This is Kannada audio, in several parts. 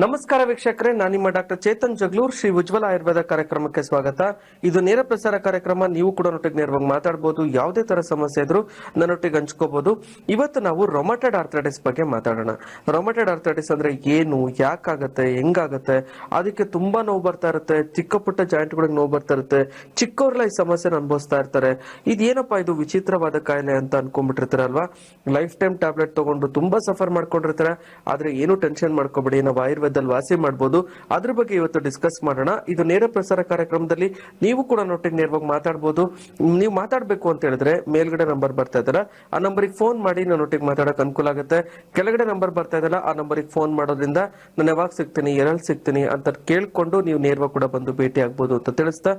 ನಮಸ್ಕಾರ ವೀಕ್ಷಕರೇ, ನಾನು ನಿಮ್ಮ ಡಾಕ್ಟರ್ ಚೇತನ್ ಜಗ್ಲೂರ್, ಶ್ರೀ ಉಜ್ವಲ ಆಯುರ್ವೇದ ಕಾರ್ಯಕ್ರಮಕ್ಕೆ ಸ್ವಾಗತ. ಇದು ನೇರ ಪ್ರಸಾರ ಕಾರ್ಯಕ್ರಮ, ನೀವು ಕೂಡ ನೊಟ್ಟಿಗೆ ನೇರವಾಗಿ ಮಾತಾಡಬಹುದು ಯಾವುದೇ ತರ ಸಮಸ್ಯೆ ಇದ್ರೂ ನನ್ನೊಟ್ಟಿಗೆ ಹಂಚ್ಕೋಬಹುದು ಇವತ್ತು ನಾವು ರೊಮಟೆಡ್ ಆರ್ಥರೈಟಿಸ್ ಬಗ್ಗೆ ಮಾತಾಡೋಣ. ರೊಮಟೆಡ್ ಆರ್ಥರೈಟಿಸ್ ಅಂದ್ರೆ ಏನು, ಯಾಕಾಗತ್ತೆ, ಹೆಂಗಾಗತ್ತೆ, ಅದಕ್ಕೆ ತುಂಬಾ ನೋವು ಬರ್ತಾ ಇರುತ್ತೆ, ಚಿಕ್ಕ ಪುಟ್ಟ ಜಾಯಿಂಟ್ಗಳಿಗೆ ನೋವು ಬರ್ತಾ ಇರುತ್ತೆ ಚಿಕ್ಕವ್ರಲ್ಲ ಈ ಸಮಸ್ಯೆನ ಅನುಭವಿಸ್ತಾ ಇರ್ತಾರೆ. ಇದೇನಪ್ಪ ಇದು ವಿಚಿತ್ರವಾದ ಕಾಯಿಲೆ ಅಂತ ಅನ್ಕೊಂಡ್ಬಿಟ್ಟಿರ್ತಾರಲ್ವಾ? ಲೈಫ್ ಟೈಮ್ ಟ್ಯಾಬ್ಲೆಟ್ ತಗೊಂಡು ತುಂಬಾ ಸಫರ್ ಮಾಡ್ಕೊಂಡಿರ್ತಾರೆ, ಆದ್ರೆ ಏನು ಟೆನ್ಷನ್ ಮಾಡ್ಕೋಬೇಡಿ, ನಾವು ಆಯುರ್ವೇದದಲ್ಲಿ ವಾಸಿ ಮಾಡಬಹುದು ಅದ್ರ ಬಗ್ಗೆ ಇವತ್ತು ಡಿಸ್ಕಸ್ ಮಾಡೋಣ. ಇದು ನೇರ ಪ್ರಸಾರ ಕಾರ್ಯಕ್ರಮದಲ್ಲಿ ನೀವು ಕೂಡ ನೊಟ್ಟಿಗೆ ನೇರವಾಗಿ ಮಾತಾಡಬಹುದು ನೀವು ಮಾತಾಡಬೇಕು ಅಂತ ಹೇಳಿದ್ರೆ ಮೇಲ್ಗಡೆ ನಂಬರ್ ಬರ್ತಾ ಇದಲ್ಲ ಆ ನಂಬರಿಗೆ ಫೋನ್ ಮಾಡಿ ನಾನು ಒಟ್ಟಿಗೆ ಮಾತಾಡಕ್ ಅನುಕೂಲ ಆಗುತ್ತೆ. ಕೆಳಗಡೆ ನಂಬರ್ ಬರ್ತಾ ಇದಲ್ಲ ಆ ನಂಬರಿಗೆ ಫೋನ್ ಮಾಡೋದ್ರಿಂದ ನಾನು ಯಾವಾಗ ಸಿಗ್ತೀನಿ ಎರಲ್ಲಿ ಸಿಗ್ತೀನಿ ಅಂತ ಕೇಳ್ಕೊಂಡು ನೀವು ನೇರವಾಗಿ ಕೂಡ ಬಂದು ಭೇಟಿ ಆಗ್ಬಹುದು ಅಂತ ತಿಳಿಸ್ತಾ,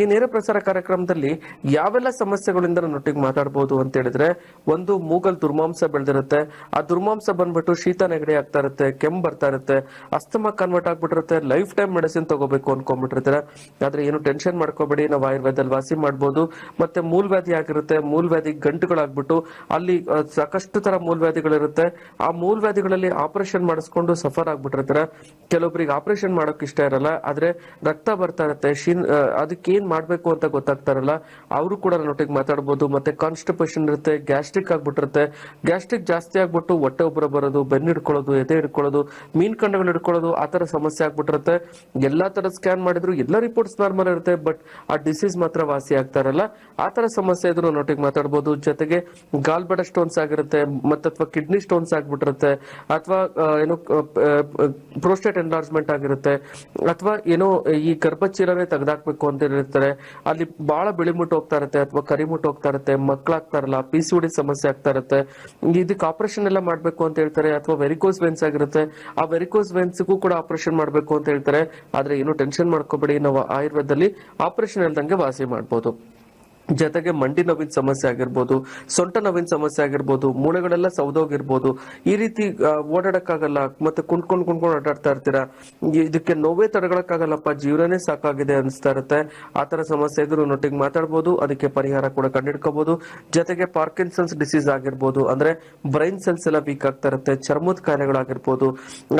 ಈ ನೇರ ಪ್ರಸಾರ ಕಾರ್ಯಕ್ರಮದಲ್ಲಿ ಯಾವೆಲ್ಲ ಸಮಸ್ಯೆಗಳಿಂದ ನಾನು ಒಟ್ಟಿಗೆ ಮಾತಾಡಬಹುದು ಅಂತ ಹೇಳಿದ್ರೆ, ಒಂದು ಮೂಗಲ್ ದುರ್ಮಾಂಸ ಬೆಳೆದಿರುತ್ತೆ. ಆ ದುರ್ಮಾಂಸ ಬಂದ್ಬಿಟ್ಟು ಶೀತ ನೆಗಡಿ ಆಗ್ತಾ ಇರುತ್ತೆ, ಕೆಮ್ಮು ಬರ್ತಾ ಇರುತ್ತೆ. ಅಸ್ತಮ ಕನ್ವರ್ಟ್ ಆಗ್ಬಿಟ್ಟಿರುತ್ತೆ ಲೈಫ್ ಟೈಮ್ ಮೆಡಿಸಿನ್ ತಗೋಬೇಕು ಅನ್ಕೊಂಡ್ಬಿಟ್ಟಿರ್ತಾರೆ. ಆದ್ರೆ ಏನು ಟೆನ್ಷನ್ ಮಾಡ್ಕೋಬೇಡಿ, ನಾವು ಆಯುರ್ವೇದದಲ್ಲಿ ವಾಸಿ ಮಾಡ್ಬೋದು. ಮತ್ತೆ ಮೂಲವ್ಯಾಧಿ ಆಗಿರುತ್ತೆ, ಮೂಲವ್ಯಾಧಿ ಗಂಟುಗಳಾಗ್ಬಿಟ್ಟು ಅಲ್ಲಿ ಸಾಕಷ್ಟು ತರ ಮೂಲವ್ಯಾಧಿಗಳಿರುತ್ತೆ. ಆ ಮೂಲವ್ಯಾಧಿಗಳಲ್ಲಿ ಆಪರೇಷನ್ ಮಾಡಿಸ್ಕೊಂಡು ಸಫರ್ ಆಗ್ಬಿಟ್ಟಿರ್ತಾರೆ. ಕೆಲವೊಬ್ಬರಿಗೆ ಆಪರೇಷನ್ ಮಾಡೋಕೆ ಇಷ್ಟ ಇರಲ್ಲ, ಆದ್ರೆ ರಕ್ತ ಬರ್ತಾ ಇರುತ್ತೆ. ಶೀನ್ ಅದಕ್ಕೆ ಏನ್ ಮಾಡ್ಬೇಕು ಅಂತ ಗೊತ್ತಾಗ್ತಾ ಇರಲ್ಲ. ಅವರು ಕೂಡ ನನ್ನೊಟ್ಟಿಗೆ ಮಾತಾಡ್ಬೋದು. ಮತ್ತೆ ಕಾನ್ಸ್ಟಿಪೇಷನ್ ಇರುತ್ತೆ ಗ್ಯಾಸ್ಟ್ರಿಕ್ ಆಗ್ಬಿಟ್ಟಿರುತ್ತೆ. ಗ್ಯಾಸ್ಟ್ರಿಕ್ ಜಾಸ್ತಿ ಆಗ್ಬಿಟ್ಟು ಹೊಟ್ಟೆ ಒಬ್ಬರ ಬರೋದು, ಬೆನ್ನ ಹಿಡ್ಕೊಳ್ಳೋದು, ಎದೆ ಹಿಡ್ಕೊಳ್ಳೋದು, ಮೀನ್ ಕಂಡಗಳು ಹಿಡ್ಕೊಳ್ಳೋದು ಆ ತರ ಸಮಸ್ಯೆ ಆಗ್ಬಿಟ್ಟಿರುತ್ತೆ. ಎಲ್ಲಾ ತರ ಸ್ಕ್ಯಾನ್ ಮಾಡಿದ್ರು ಎಲ್ಲ ರಿಪೋರ್ಟ್ಸ್ ನಾರ್ಮಲ್ ಇರುತ್ತೆ ಬಟ್ ಆ ಡಿಸೀಸ್ ಮಾತ್ರ ವಾಸಿ ಆಗ್ತಾ ಇರಲ್ಲ ಆ ತರ ಸಮಸ್ಯೆ ಇದ್ರು ನೋಟಿಗೆ ಮಾತಾಡ್ಬೋದು. ಜೊತೆಗೆ ಗಾಲ್ಬಡ ಸ್ಟೋನ್ಸ್ ಆಗಿರುತ್ತೆ, ಮತ್ತೆ ಅಥವಾ ಕಿಡ್ನಿ ಸ್ಟೋನ್ಸ್ ಆಗ್ಬಿಟ್ಟಿರುತ್ತೆ, ಅಥವಾ ಏನು ಪ್ರೋಸ್ಟೇಟ್ ಎನ್ಲಾರ್ಜ್ಮೆಂಟ್ ಆಗಿರುತ್ತೆ, ಅಥವಾ ಏನೋ ಈ ಗರ್ಭಚೀಲನೆ ತೆಗೆದಾಕ್ಬೇಕು ಅಂತ ಹೇಳಿರ್ತಾರೆ ಅಲ್ಲಿ ಬಹಳ ಬಿಳಿಮುಟ್ಟು ಹೋಗ್ತಾ ಇರುತ್ತೆ, ಅಥವಾ ಕರಿಮುಟ್ಟು ಹೋಗ್ತಾ ಇರುತ್ತೆ ಮಕ್ಕಳಾಗ್ತಾ ಇರಲ್ಲ ಪಿ ಸಿ ಡಿ ಸಮಸ್ಯೆ ಆಗ್ತಾ ಇರುತ್ತೆ. ಇದಕ್ಕೆ ಆಪರೇಷನ್ ಎಲ್ಲ ಮಾಡಬೇಕು ಅಂತ ಹೇಳ್ತಾರೆ, ಅಥವಾ ವೆರಿಕೋಸ್ ವೆನ್ಸ್ ಆಗಿರುತ್ತೆ. ಆ ವೆರಿಕೋಸ್ ವೆನ್ಸ್ಗೂ ಕೂಡ ಆಪರೇಷನ್ ಮಾಡಬೇಕು ಅಂತ ಹೇಳ್ತಾರೆ. ಆದ್ರೆ ಏನು ಟೆನ್ಷನ್ ಮಾಡ್ಕೋಬೇಡಿ. ನಾವು ಆಯುರ್ವೇದದಲ್ಲಿ ಆಪರೇಷನ್ ಇಲ್ದಂಗೆ ವಾಸಿ ಮಾಡ್ಬೋದು. ಜೊತೆಗೆ ಮಂಡಿ ನೋವಿನ ಸಮಸ್ಯೆ ಆಗಿರ್ಬೋದು, ಸೊಂಟ ನೋವಿನ ಸಮಸ್ಯೆ ಆಗಿರ್ಬೋದು, ಮೂಳೆಗಳೆಲ್ಲ ಸೌದೋಗಿರ್ಬೋದು ಈ ರೀತಿ ಓಡಾಡಕ್ಕಾಗಲ್ಲ, ಮತ್ತೆ ಕುಣ್ಕೊಂಡ್ ಕುಂಡ್ಕೊಂಡು ಓಡಾಡ್ತಾ ಇರ್ತೀರಾ? ಇದಕ್ಕೆ ನೋವೇ ತಡೆಗಳಕ್ಕಾಗಲ್ಲಪ್ಪ, ಜೀವನನೇ ಸಾಕಾಗಿದೆ ಅನಿಸ್ತಾ ಇರುತ್ತೆ. ಆ ತರ ಸಮಸ್ಯೆ ಇದ್ರು ನೊಟ್ಟಿಗೆ ಮಾತಾಡ್ಬೋದು, ಅದಕ್ಕೆ ಪರಿಹಾರ ಕೂಡ ಕಂಡಿಡ್ಕೋಬಹುದು ಜೊತೆಗೆ ಪಾರ್ಕಿನ್ಸನ್ಸ್ ಡಿಸೀಸ್ ಆಗಿರ್ಬೋದು, ಅಂದ್ರೆ ಬ್ರೈನ್ ಸೆಲ್ಸ್ ಎಲ್ಲ ವೀಕ್ ಆಗ್ತಾ ಇರುತ್ತೆ, ಚರ್ಮದ ಕಾಯಿಲೆಗಳಾಗಿರ್ಬೋದು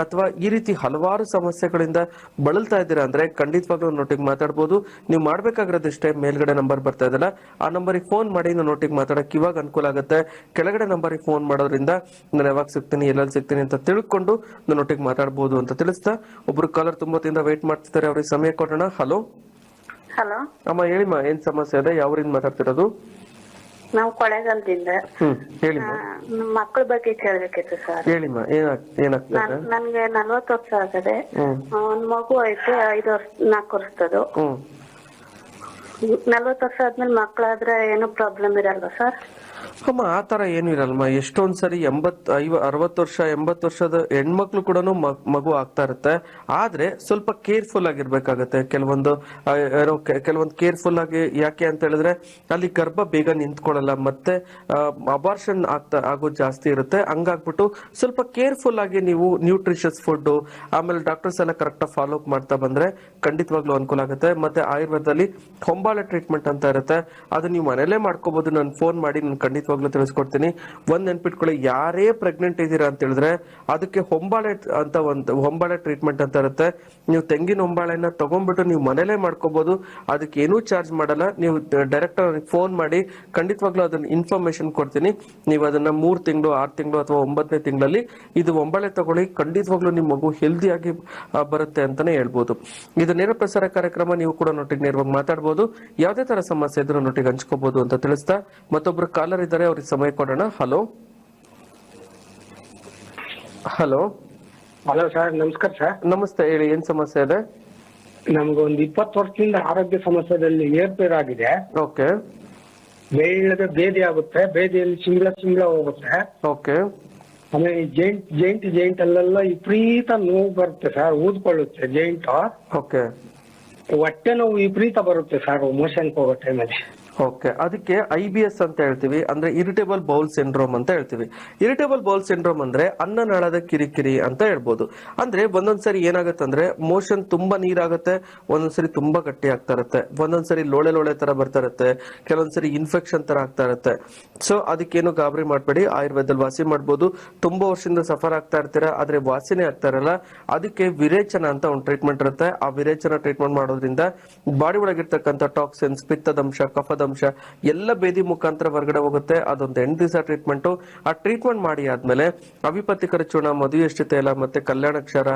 ಅಥವಾ ಈ ರೀತಿ ಹಲವಾರು ಸಮಸ್ಯೆಗಳಿಂದ ಬಳಲ್ತಾ ಇದ್ದೀರಾ ಅಂದ್ರೆ ಖಂಡಿತವಾಗ್ಲೂ ನೊಟ್ಟಿಗೆ ಮಾತಾಡ್ಬೋದು. ನೀವು ಮಾಡ್ಬೇಕಾಗಿರೋದಿಷ್ಟೇ, ಮೇಲ್ಗಡೆ ನಂಬರ್ ಬರ್ತಾ ಇದಲ್ಲ ಆ ನಂಬರಿಗೆ ಫೋನ್ ಮಾಡಿ ನಾನು ಒಟ್ಟಿಗೆ ಮಾತಾಡಕ್ಕೆ ಇವಾಗ ಅನುಕೂಲ ಆಗುತ್ತೆ. ಕೆಳಗಡೆ ನಂಬರಿಗೆ ಫೋನ್ ಮಾಡೋದ್ರಿಂದ ನಾನು ಯಾವಾಗ ಸಿಗ್ತೀನಿ ಎಲ್ಲೆಲ್ಲಿ ಸಿಗ್ತೀನಿ ಅಂತ ತಿಳ್ಕೊಂಡು ನಾನು ಒಟ್ಟಿಗೆ ಮಾತಾಡ್ಬೋದು ಅಂತ ತಿಳಿಸ್ತಾ. ಒಬ್ರು ಕಾಲರ್ ತುಂಬಾ ತಿಂದ ವೇಟ್ ಮಾಡ್ತಿದ್ದಾರೆ ಅವ್ರಿಗೆ ಸಮಯ ಕೊಡೋಣ. ಹಲೋ ಹಲೋ ಅಮ್ಮ ಹೇಳಿಮ್ಮ ಏನ್ ಸಮಸ್ಯೆ ಇದೆ? ಯಾವ್ರಿಂದ ಮಾತಾಡ್ತಿರೋದು? ನಾವು ಕೊಳೆಗಾಲದಿಂದ. ನಮ್ಮ ಮಕ್ಕಳ ಬಗ್ಗೆ ಕೇಳ್ಬೇಕಿತ್ತು ಸರ್. ಹೇಳಿಮ್ಮ ಏನಾಗ್ತದೆ ನನ್ಗೆ ನಲ್ವತ್ತು ವರ್ಷ ಆಗದೆ. ಒಂದ್ ಮಗು ಐತೆ ಐದು ವರ್ಷ ನಾಲ್ಕು ವರ್ಷದ್ದು. ಹ್ಮ್. ನಲ್ವತ್ತು ವರ್ಷ ಆದ್ಮೇಲೆ ಮಕ್ಕಳಾದ್ರೆ ಏನು ಪ್ರಾಬ್ಲಮ್ ಇರಲ್ವಾ ಸರ್ ಅಮ್ಮ, ಆ ತರ ಏನು ಇರಲ್ಮ ಎಷ್ಟೊಂದ್ ಸರಿ ಎಂಬತ್ ಐವ, ಅರವತ್ತು ವರ್ಷ, ಎಂಬತ್ತು ವರ್ಷದ ಹೆಣ್ಮಕ್ಳು ಕೂಡ ಮಗು ಆಗ್ತಾ ಇರುತ್ತೆ. ಆದ್ರೆ ಸ್ವಲ್ಪ ಕೇರ್ಫುಲ್ ಆಗಿರ್ಬೇಕಾಗತ್ತೆ. ಕೆಲವೊಂದು ಕೆಲವೊಂದು ಕೇರ್ಫುಲ್ ಆಗಿ ಯಾಕೆ ಅಂತ ಹೇಳಿದ್ರೆ ಅಲ್ಲಿ ಗರ್ಭ ಬೇಗ ನಿಂತ್ಕೊಳ್ಳಲ್ಲ. ಮತ್ತೆ ಅಬಾರ್ಷನ್ ಆಗ್ತಾ, ಆಗೋ ಜಾಸ್ತಿ ಇರುತ್ತೆ. ಹಂಗಾಗ್ಬಿಟ್ಟು ಸ್ವಲ್ಪ ಕೇರ್ಫುಲ್ ಆಗಿ ನೀವು ನ್ಯೂಟ್ರಿಷಸ್ ಫುಡ್ ಆಮೇಲೆ ಡಾಕ್ಟರ್ಸ್ ಎಲ್ಲ ಕರೆಕ್ಟ್ ಫಾಲೋ ಅಪ್ ಮಾಡ್ತಾ ಬಂದ್ರೆ ಖಂಡಿತವಾಗ್ಲೂ ಅನುಕೂಲ ಆಗುತ್ತೆ. ಮತ್ತೆ ಆಯುರ್ವೇದದಲ್ಲಿ ಹೊಂಬಾಳೆ ಟ್ರೀಟ್ಮೆಂಟ್ ಅಂತ ಇರುತ್ತೆ. ಅದು ನೀವು ಮನೇಲೆ ಮಾಡ್ಕೋಬಹುದು ನಾನು ಫೋನ್ ಮಾಡಿ, ನಾನು ಖಂಡಿತವಾಗ್ಲೂ ತಿಳಿಸ್ಕೊಡ್ತೀನಿ. ಒಂದ್ ನೆನ್ಪಿಟ್ಕೊಳ್ಳಿ, ಯಾರೇ ಪ್ರೆಗ್ನೆಂಟ್ ಇದ್ದೀರಾ ಅಂತ ಹೇಳಿದ್ರೆ, ಅದಕ್ಕೆ ಹೊಂಬಾಳೆ ಅಂತ ಒಂದು, ಹೊಂಬಾಳೆ ಟ್ರೀಟ್ಮೆಂಟ್ ಅಂತ ಇರುತ್ತೆ. ನೀವು ತೆಂಗಿನ ಹೊಂಬಾಳೆನ ತಗೊಂಡ್ಬಿಟ್ಟು ನೀವು ಮನೇಲೇ ಮಾಡ್ಕೋಬಹುದು ಅದಕ್ಕೆ ಏನೂ ಚಾರ್ಜ್ ಮಾಡಲ್ಲ. ನೀವು ಡೈರೆಕ್ಟ್ ಫೋನ್ ಮಾಡಿ, ಖಂಡಿತವಾಗ್ಲೂ ಅದನ್ನ ಇನ್ಫಾರ್ಮೇಶನ್ ಕೊಡ್ತೀನಿ. ನೀವು ಅದನ್ನ ಮೂರ್ ತಿಂಗಳು, ಆರು ತಿಂಗಳು ಅಥವಾ ಒಂಬತ್ತನೇ ತಿಂಗಳಲ್ಲಿ ಇದು ಒಂಬಳೆ ತಗೊಳ್ಳಿ. ಖಂಡಿತವಾಗ್ಲೂ ನಿಮ್ಮ ಮಗು ಹೆಲ್ದಿಯಾಗಿ ಬರುತ್ತೆ ಅಂತಾನೆ ಹೇಳ್ಬೋದು. ಇದು ನೇರ ಪ್ರಸಾರ ಕಾರ್ಯಕ್ರಮ, ನೀವು ಕೂಡ ನೋಟಿಗೆ ನೇರವಾಗಿ ಮಾತಾಡಬಹುದು ಯಾವುದೇ ತರ ಸಮಸ್ಯೆ ಇದ್ರೂ ನೋಟಿಗೆ ಹಂಚ್ಕೋಬಹುದು ಅಂತ ತಿಳಿಸ್ತಾ, ಮತ್ತೊಬ್ರು ಕಾಲರ್ ಇದ್ದಾರೆ ಅವ್ರಿಗೆ ಸಮಯ ಕೊಡೋಣ. ಹಲೋ ಹಲೋ ಹಲೋ ಸರ್ ನಮಸ್ಕಾರ ಸರ್ ನಮಸ್ತೆ ಹೇಳಿ ಏನ್ ಸಮಸ್ಯೆ ಇದೆ? ನಮ್ಗೆ ಒಂದು ಇಪ್ಪತ್ತು ವರ್ಷದಿಂದ ಆರೋಗ್ಯ ಸಮಸ್ಯೆದಲ್ಲಿ ಏರ್ಪೇರಾಗಿದೆ ಓಕೆ ಬೆಳ್ಳಗೆ ಬೇದಿ ಆಗುತ್ತೆ ಬೇದಿಯಲ್ಲಿ ಸಿಂಗ್ಳ ಸಿಂಗ್ಳ ಹೋಗುತ್ತೆ. ಓಕೆ ಆಮೇಲೆ ಜೈಂಟ್ ಜೈಂಟ್ ಜೈಂಟ್ ಅಲ್ಲೆಲ್ಲ ವಿಪರೀತ ನೋವು ಬರುತ್ತೆ ಸರ್ ಊದ್ಕೊಳ್ಳುತ್ತೆ ಜೈಂಟ್. ಓಕೆ ಹೊಟ್ಟೆ ನೋವು ವಿಪರೀತ ಬರುತ್ತೆ ಸರ್ ಮೋಷನ್ ಹೋಗೋ ಟೈಮಲ್ಲಿ ಓಕೆ ಅದಕ್ಕೆ ಐ ಬಿ ಎಸ್ ಅಂತ ಹೇಳ್ತೀವಿ. ಅಂದ್ರೆ ಇರಿಟೇಬಲ್ ಬೌಲ್ ಸಿಂಡ್ರೋಮ್ ಅಂತ ಹೇಳ್ತೀವಿ. ಇರಿಟೇಬಲ್ ಬೌಲ್ ಸಿಂಡ್ರೋಮ್ ಅಂದ್ರೆ ಅನ್ನನಾಳದ ಕಿರಿಕಿರಿ ಅಂತ ಹೇಳ್ಬೋದು. ಅಂದ್ರೆ ಒಂದೊಂದ್ಸರಿ ಏನಾಗುತ್ತೆ ಅಂದ್ರೆ ಮೋಷನ್ ತುಂಬಾ ನೀರಾಗುತ್ತೆ, ಒಂದೊಂದ್ಸರಿ ತುಂಬಾ ಗಟ್ಟಿ ಆಗ್ತಾ ಇರುತ್ತೆ. ಒಂದೊಂದ್ಸರಿ ಲೋಳೆ ಲೋಳೆ ತರ ಬರ್ತಾ ಇರುತ್ತೆ, ಕೆಲವೊಂದ್ಸರಿ ಇನ್ಫೆಕ್ಷನ್ ತರ ಆಗ್ತಾ ಇರುತ್ತೆ. ಸೊ ಅದಕ್ಕೇನು ಗಾಬರಿ ಮಾಡಬೇಡಿ. ಆಯುರ್ವೇದದಲ್ಲಿ ವಾಸಿ ಮಾಡ್ಬೋದು. ತುಂಬಾ ವರ್ಷದಿಂದ ಸಫರ್ ಆಗ್ತಾ ಇರ್ತೀರಾ, ಆದ್ರೆ ವಾಸಿನೇ ಆಗ್ತಾ ಇರಲ್ಲ. ಅದಕ್ಕೆ ವಿರೇಚನ ಅಂತ ಒಂದು ಟ್ರೀಟ್ಮೆಂಟ್ ಇರುತ್ತೆ. ಆ ವಿರೇಚನ ಟ್ರೀಟ್ಮೆಂಟ್ ಮಾಡೋದ್ರಿಂದ ಬಾಡಿ ಒಳಗಿರ್ತಕ್ಕಂಥ ಟಾಕ್ಸಿನ್ಸ್ ಪಿತ್ತದಂಶ ಕಫದಂಶ ಎಲ್ಲ ಬೇದಿ ಮುಖಾಂತರ ಹೊರಗಡೆ ಹೋಗುತ್ತೆ. ಅದೊಂದು ಎಂಟು ದಿವಸ ಟ್ರೀಟ್ಮೆಂಟ್ ಆ ಟ್ರೀಟ್ಮೆಂಟ್ ಮಾಡಿ ಆದ್ಮೇಲೆ ಅವಿಪತ್ತಿಕರ ಚೂರ್ಣ ಮಧುಯಷ್ಟಿ ಎಲ್ಲ ಮತ್ತೆ ಕಲ್ಯಾಣಕ್ಷರ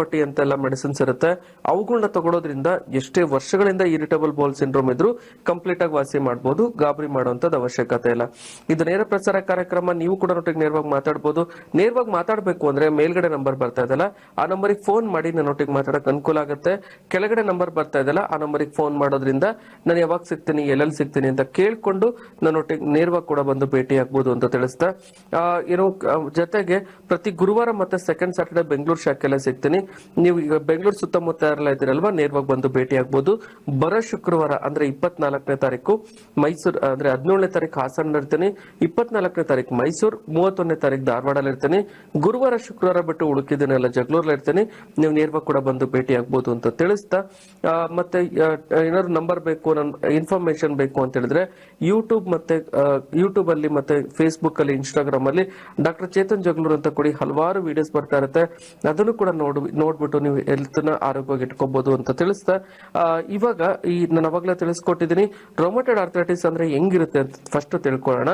ಹೊಟ್ಟಿ ಅಂತೆಲ್ಲ ಮೆಡಿಸಿನ್ಸ್ ಇರುತ್ತೆ. ಅವುಗಳನ್ನ ತಗೊಳೋದ್ರಿಂದ ಎಷ್ಟೇ ವರ್ಷಗಳಿಂದ ಇರಿಟಬಲ್ ಬೋಲ್ ಸಿಂಡ್ರೋಮ್ ಇದ್ರೂ ಕಂಪ್ಲೀಟ್ ಆಗಿ ವಾಸಿ ಮಾಡಬಹುದು ಗಾಬರಿ ಮಾಡುವಂತದ್ದು ಅವಶ್ಯಕತೆ ಇಲ್ಲ. ಇದು ನೇರ ಪ್ರಸಾರ ಕಾರ್ಯಕ್ರಮ, ನೀವು ಕೂಡ ನೊಟ್ಟಿಗೆ ನೇರವಾಗಿ ಮಾತಾಡಬಹುದು ನೇರವಾಗಿ ಮಾತಾಡಬೇಕು ಅಂದ್ರೆ ಮೇಲ್ಗಡೆ ನಂಬರ್ ಬರ್ತಾ ಇದೆಲ್ಲ ಆ ನಂಬರಿಗೆ ಫೋನ್ ಮಾಡಿ ನನ್ನ ಒಟ್ಟಿಗೆ ಮಾತಾಡಕ್ ಅನುಕೂಲ ಆಗುತ್ತೆ. ಕೆಳಗಡೆ ನಂಬರ್ ಬರ್ತಾ ಇದೆಲ್ಲ ಆ ನಂಬರಿಗೆ ಫೋನ್ ಮಾಡೋದ್ರಿಂದ ನಾನು ಯಾವಾಗ ಸಿಗ್ತೀನಿ ಎಲ್ಲೆಲ್ಲಿ ಸಿಗ್ತೀನಿ ಅಂತ ಕೇಳ್ಕೊಂಡು ನನ್ನೊಟ್ಟಿಗೆ ನೇರವಾಗಿ ಕೂಡ ಬಂದು ಭೇಟಿ ಆಗ್ಬೋದು ಅಂತ ತಿಳಿಸ್ತಾ ಏನು ಜೊತೆಗೆ ಪ್ರತಿ ಗುರುವಾರ ಮತ್ತೆ ಸೆಕೆಂಡ್ ಸಾಟರ್ಡೆ ಬೆಂಗಳೂರು ಶಾಖೆಲ್ಲ ಸಿಗ್ತೀನಿ. ನೀವು ಈಗ ಬೆಂಗಳೂರು ಸುತ್ತಮುತ್ತ ಎಲ್ಲ ಇದ್ದೀರಲ್ವಾ, ನೇರವಾಗಿ ಬಂದು ಭೇಟಿ ಆಗ್ಬೋದು. ಬರೋ ಶುಕ್ರವಾರ ಅಂದ್ರೆ ಇಪ್ಪತ್ನಾಲ್ಕನೇ ತಾರೀಕು, ಮೈಸೂರು, ಅಂದ್ರೆ ಹದಿನೇಳನೇ ತಾರೀಕು ಹಾಸನ ಇರ್ತೀನಿ. ಇಪ್ಪತ್ನಾಲ್ಕನೇ ತಾರೀಕು ಮೈಸೂರು, ಮೂವತ್ತೊಂದನೇ ತಾರೀಕು ಧಾರವಾಡಲ್ಲಿ ಇರ್ತೀನಿ. ಗುರುವಾರ, ಶುಕ್ರವಾರ ಬಿಟ್ಟು ಉಳುಕಿದಿನೆಲ್ಲ ಜಗಳೂರಲ್ಲಿ ಇರ್ತೀನಿ. ನೀವು ನೇರವಾಗಿ ಕೂಡ ಬಂದು ಭೇಟಿ ಆಗ್ಬೋದು ಅಂತ ತಿಳಿಸ್ತಾ ಮತ್ತೆ ಏನಾದ್ರು ನಂಬರ್ ಬೇಕು, ನನ್ನ ಇನ್ಫಾರ್ಮೇಶನ್ ಬೇಕು ಅಂತ ಹೇಳಿದ್ರೆ ಯೂಟ್ಯೂಬ್ ಮತ್ತೆ ಯೂಟ್ಯೂಬ್ ಅಲ್ಲಿ ಮತ್ತೆ ಫೇಸ್ಬುಕ್ ಅಲ್ಲಿ ಇನ್ಸ್ಟಾಗ್ರಾಮ್ ಅಲ್ಲಿ ಡಾಕ್ಟರ್ ಚೇತನ್ ಜಗ್ಲೂರ್ ಅಂತ ಕೊಡಿ ಹಲವಾರು ವಿಡಿಯೋಸ್ ಬರ್ತಾ ಇರುತ್ತೆ. ಅದನ್ನು ಕೂಡ ನೋಡ್, ನೋಡ್ಬಿಟ್ಟು ನೀವು ಹೆಲ್ತ್ನ ಆರೋಗ್ಯವಾಗಿ ಇಟ್ಕೋಬಹುದು ಅಂತ ತಿಳಿಸ್ತಾ ಇವಾಗ ಈ ನಾನು ಅವಾಗಲೇ ತಿಳಿಸ್ಕೊಟ್ಟಿದ್ದೀನಿ ರೊಮಟೆಡ್ ಆರ್ಥರೈಟಿಸ್ ಅಂದ್ರೆ ಹೆಂಗಿರುತ್ತೆ ಅಂತ ಫಸ್ಟ್ ತಿಳ್ಕೊಳ್ಳೋಣ.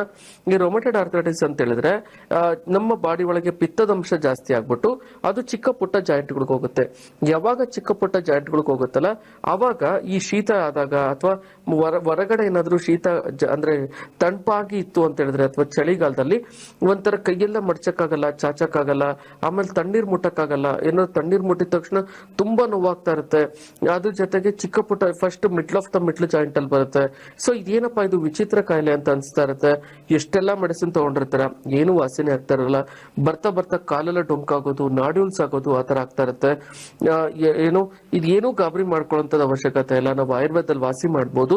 ಈ ರೊಮಟೆಡ್ ಆರ್ಥರೈಟಿಸ್ ಅಂತ ಹೇಳಿದ್ರೆ ನಮ್ಮ ಬಾಡಿ ಒಳಗೆ ಪಿತ್ತದಂಶ ಜಾಸ್ತಿ ಆಗ್ಬಿಟ್ಟು ಅದು ಚಿಕ್ಕ ಪುಟ್ಟ ಜಾಯಿಂಟ್ಗಳಿಗೆ ಹೋಗುತ್ತೆ. ಯಾವಾಗ ಚಿಕ್ಕ ಪುಟ್ಟ ಜಾಯಿಂಟ್ಗಳಿಗೆ ಹೋಗುತ್ತಲ್ಲ, ಅವಾಗ ಈ ಶೀತ ಆದಾಗ ಅಥವಾ ಹೊರಗಡೆ ಏನಾದರೂ ಶೀತ ಅಂದ್ರೆ ತಣ್ಪಾಗಿ ಇತ್ತು ಅಂತ ಹೇಳಿದ್ರೆ ಅಥವಾ ಚಳಿಗಾಲದಲ್ಲಿ ಒಂಥರ ಕೈಯೆಲ್ಲ ಮಡ್ಚಕ್ಕಾಗಲ್ಲ, ಚಾಚಕ್ಕಾಗಲ್ಲ, ಆಮೇಲೆ ತಣ್ಣೀರ್ ಮುಟ್ಟಕ್ಕಾಗಲ್ಲ, ಏನೋ ತಣ್ಣೀರ್ ಮುಟ್ಟಿದ ತಕ್ಷಣ ತುಂಬಾ ನೋವಾಗ್ತಾ ಇರುತ್ತೆ. ಅದ್ರ ಜೊತೆಗೆ ಚಿಕ್ಕ ಪುಟ್ಟ first middle of the middle joint ಅಲ್ಲಿ ಬರುತ್ತೆ. ಸೊ ಇದೇನಪ್ಪ ಇದು ವಿಚಿತ್ರ ಕಾಯಿಲೆ ಅಂತ ಅನ್ಸ್ತಾ ಇರುತ್ತೆ. ಎಷ್ಟೆಲ್ಲಾ ಮೆಡಿಸಿನ್ ತಗೊಂಡಿರ್ತಾರ? ಏನು ವಾಸನೆ ಆಗ್ತಾ ಇರಲ್ಲ. ಬರ್ತಾ ಬರ್ತಾ ಕಾಲೆಲ್ಲ ಡೊಂಕಾಗೋದು ನಾಡ್ಯೂಲ್ಸ್ ಆಗೋದು ಆ ತರ ಆಗ್ತಾ ಇರುತ್ತೆ. ಏನು, ಇದೇನು ಗಾಬರಿ ಮಾಡ್ಕೊಳ್ಳೋಂಥದ್ದು ಅವಶ್ಯಕತೆ ಇಲ್ಲ. ನಾವು ಆಯುರ್ವೇದದಲ್ಲಿ ವಾಸಿ ಮಾಡ್ಬೋದು.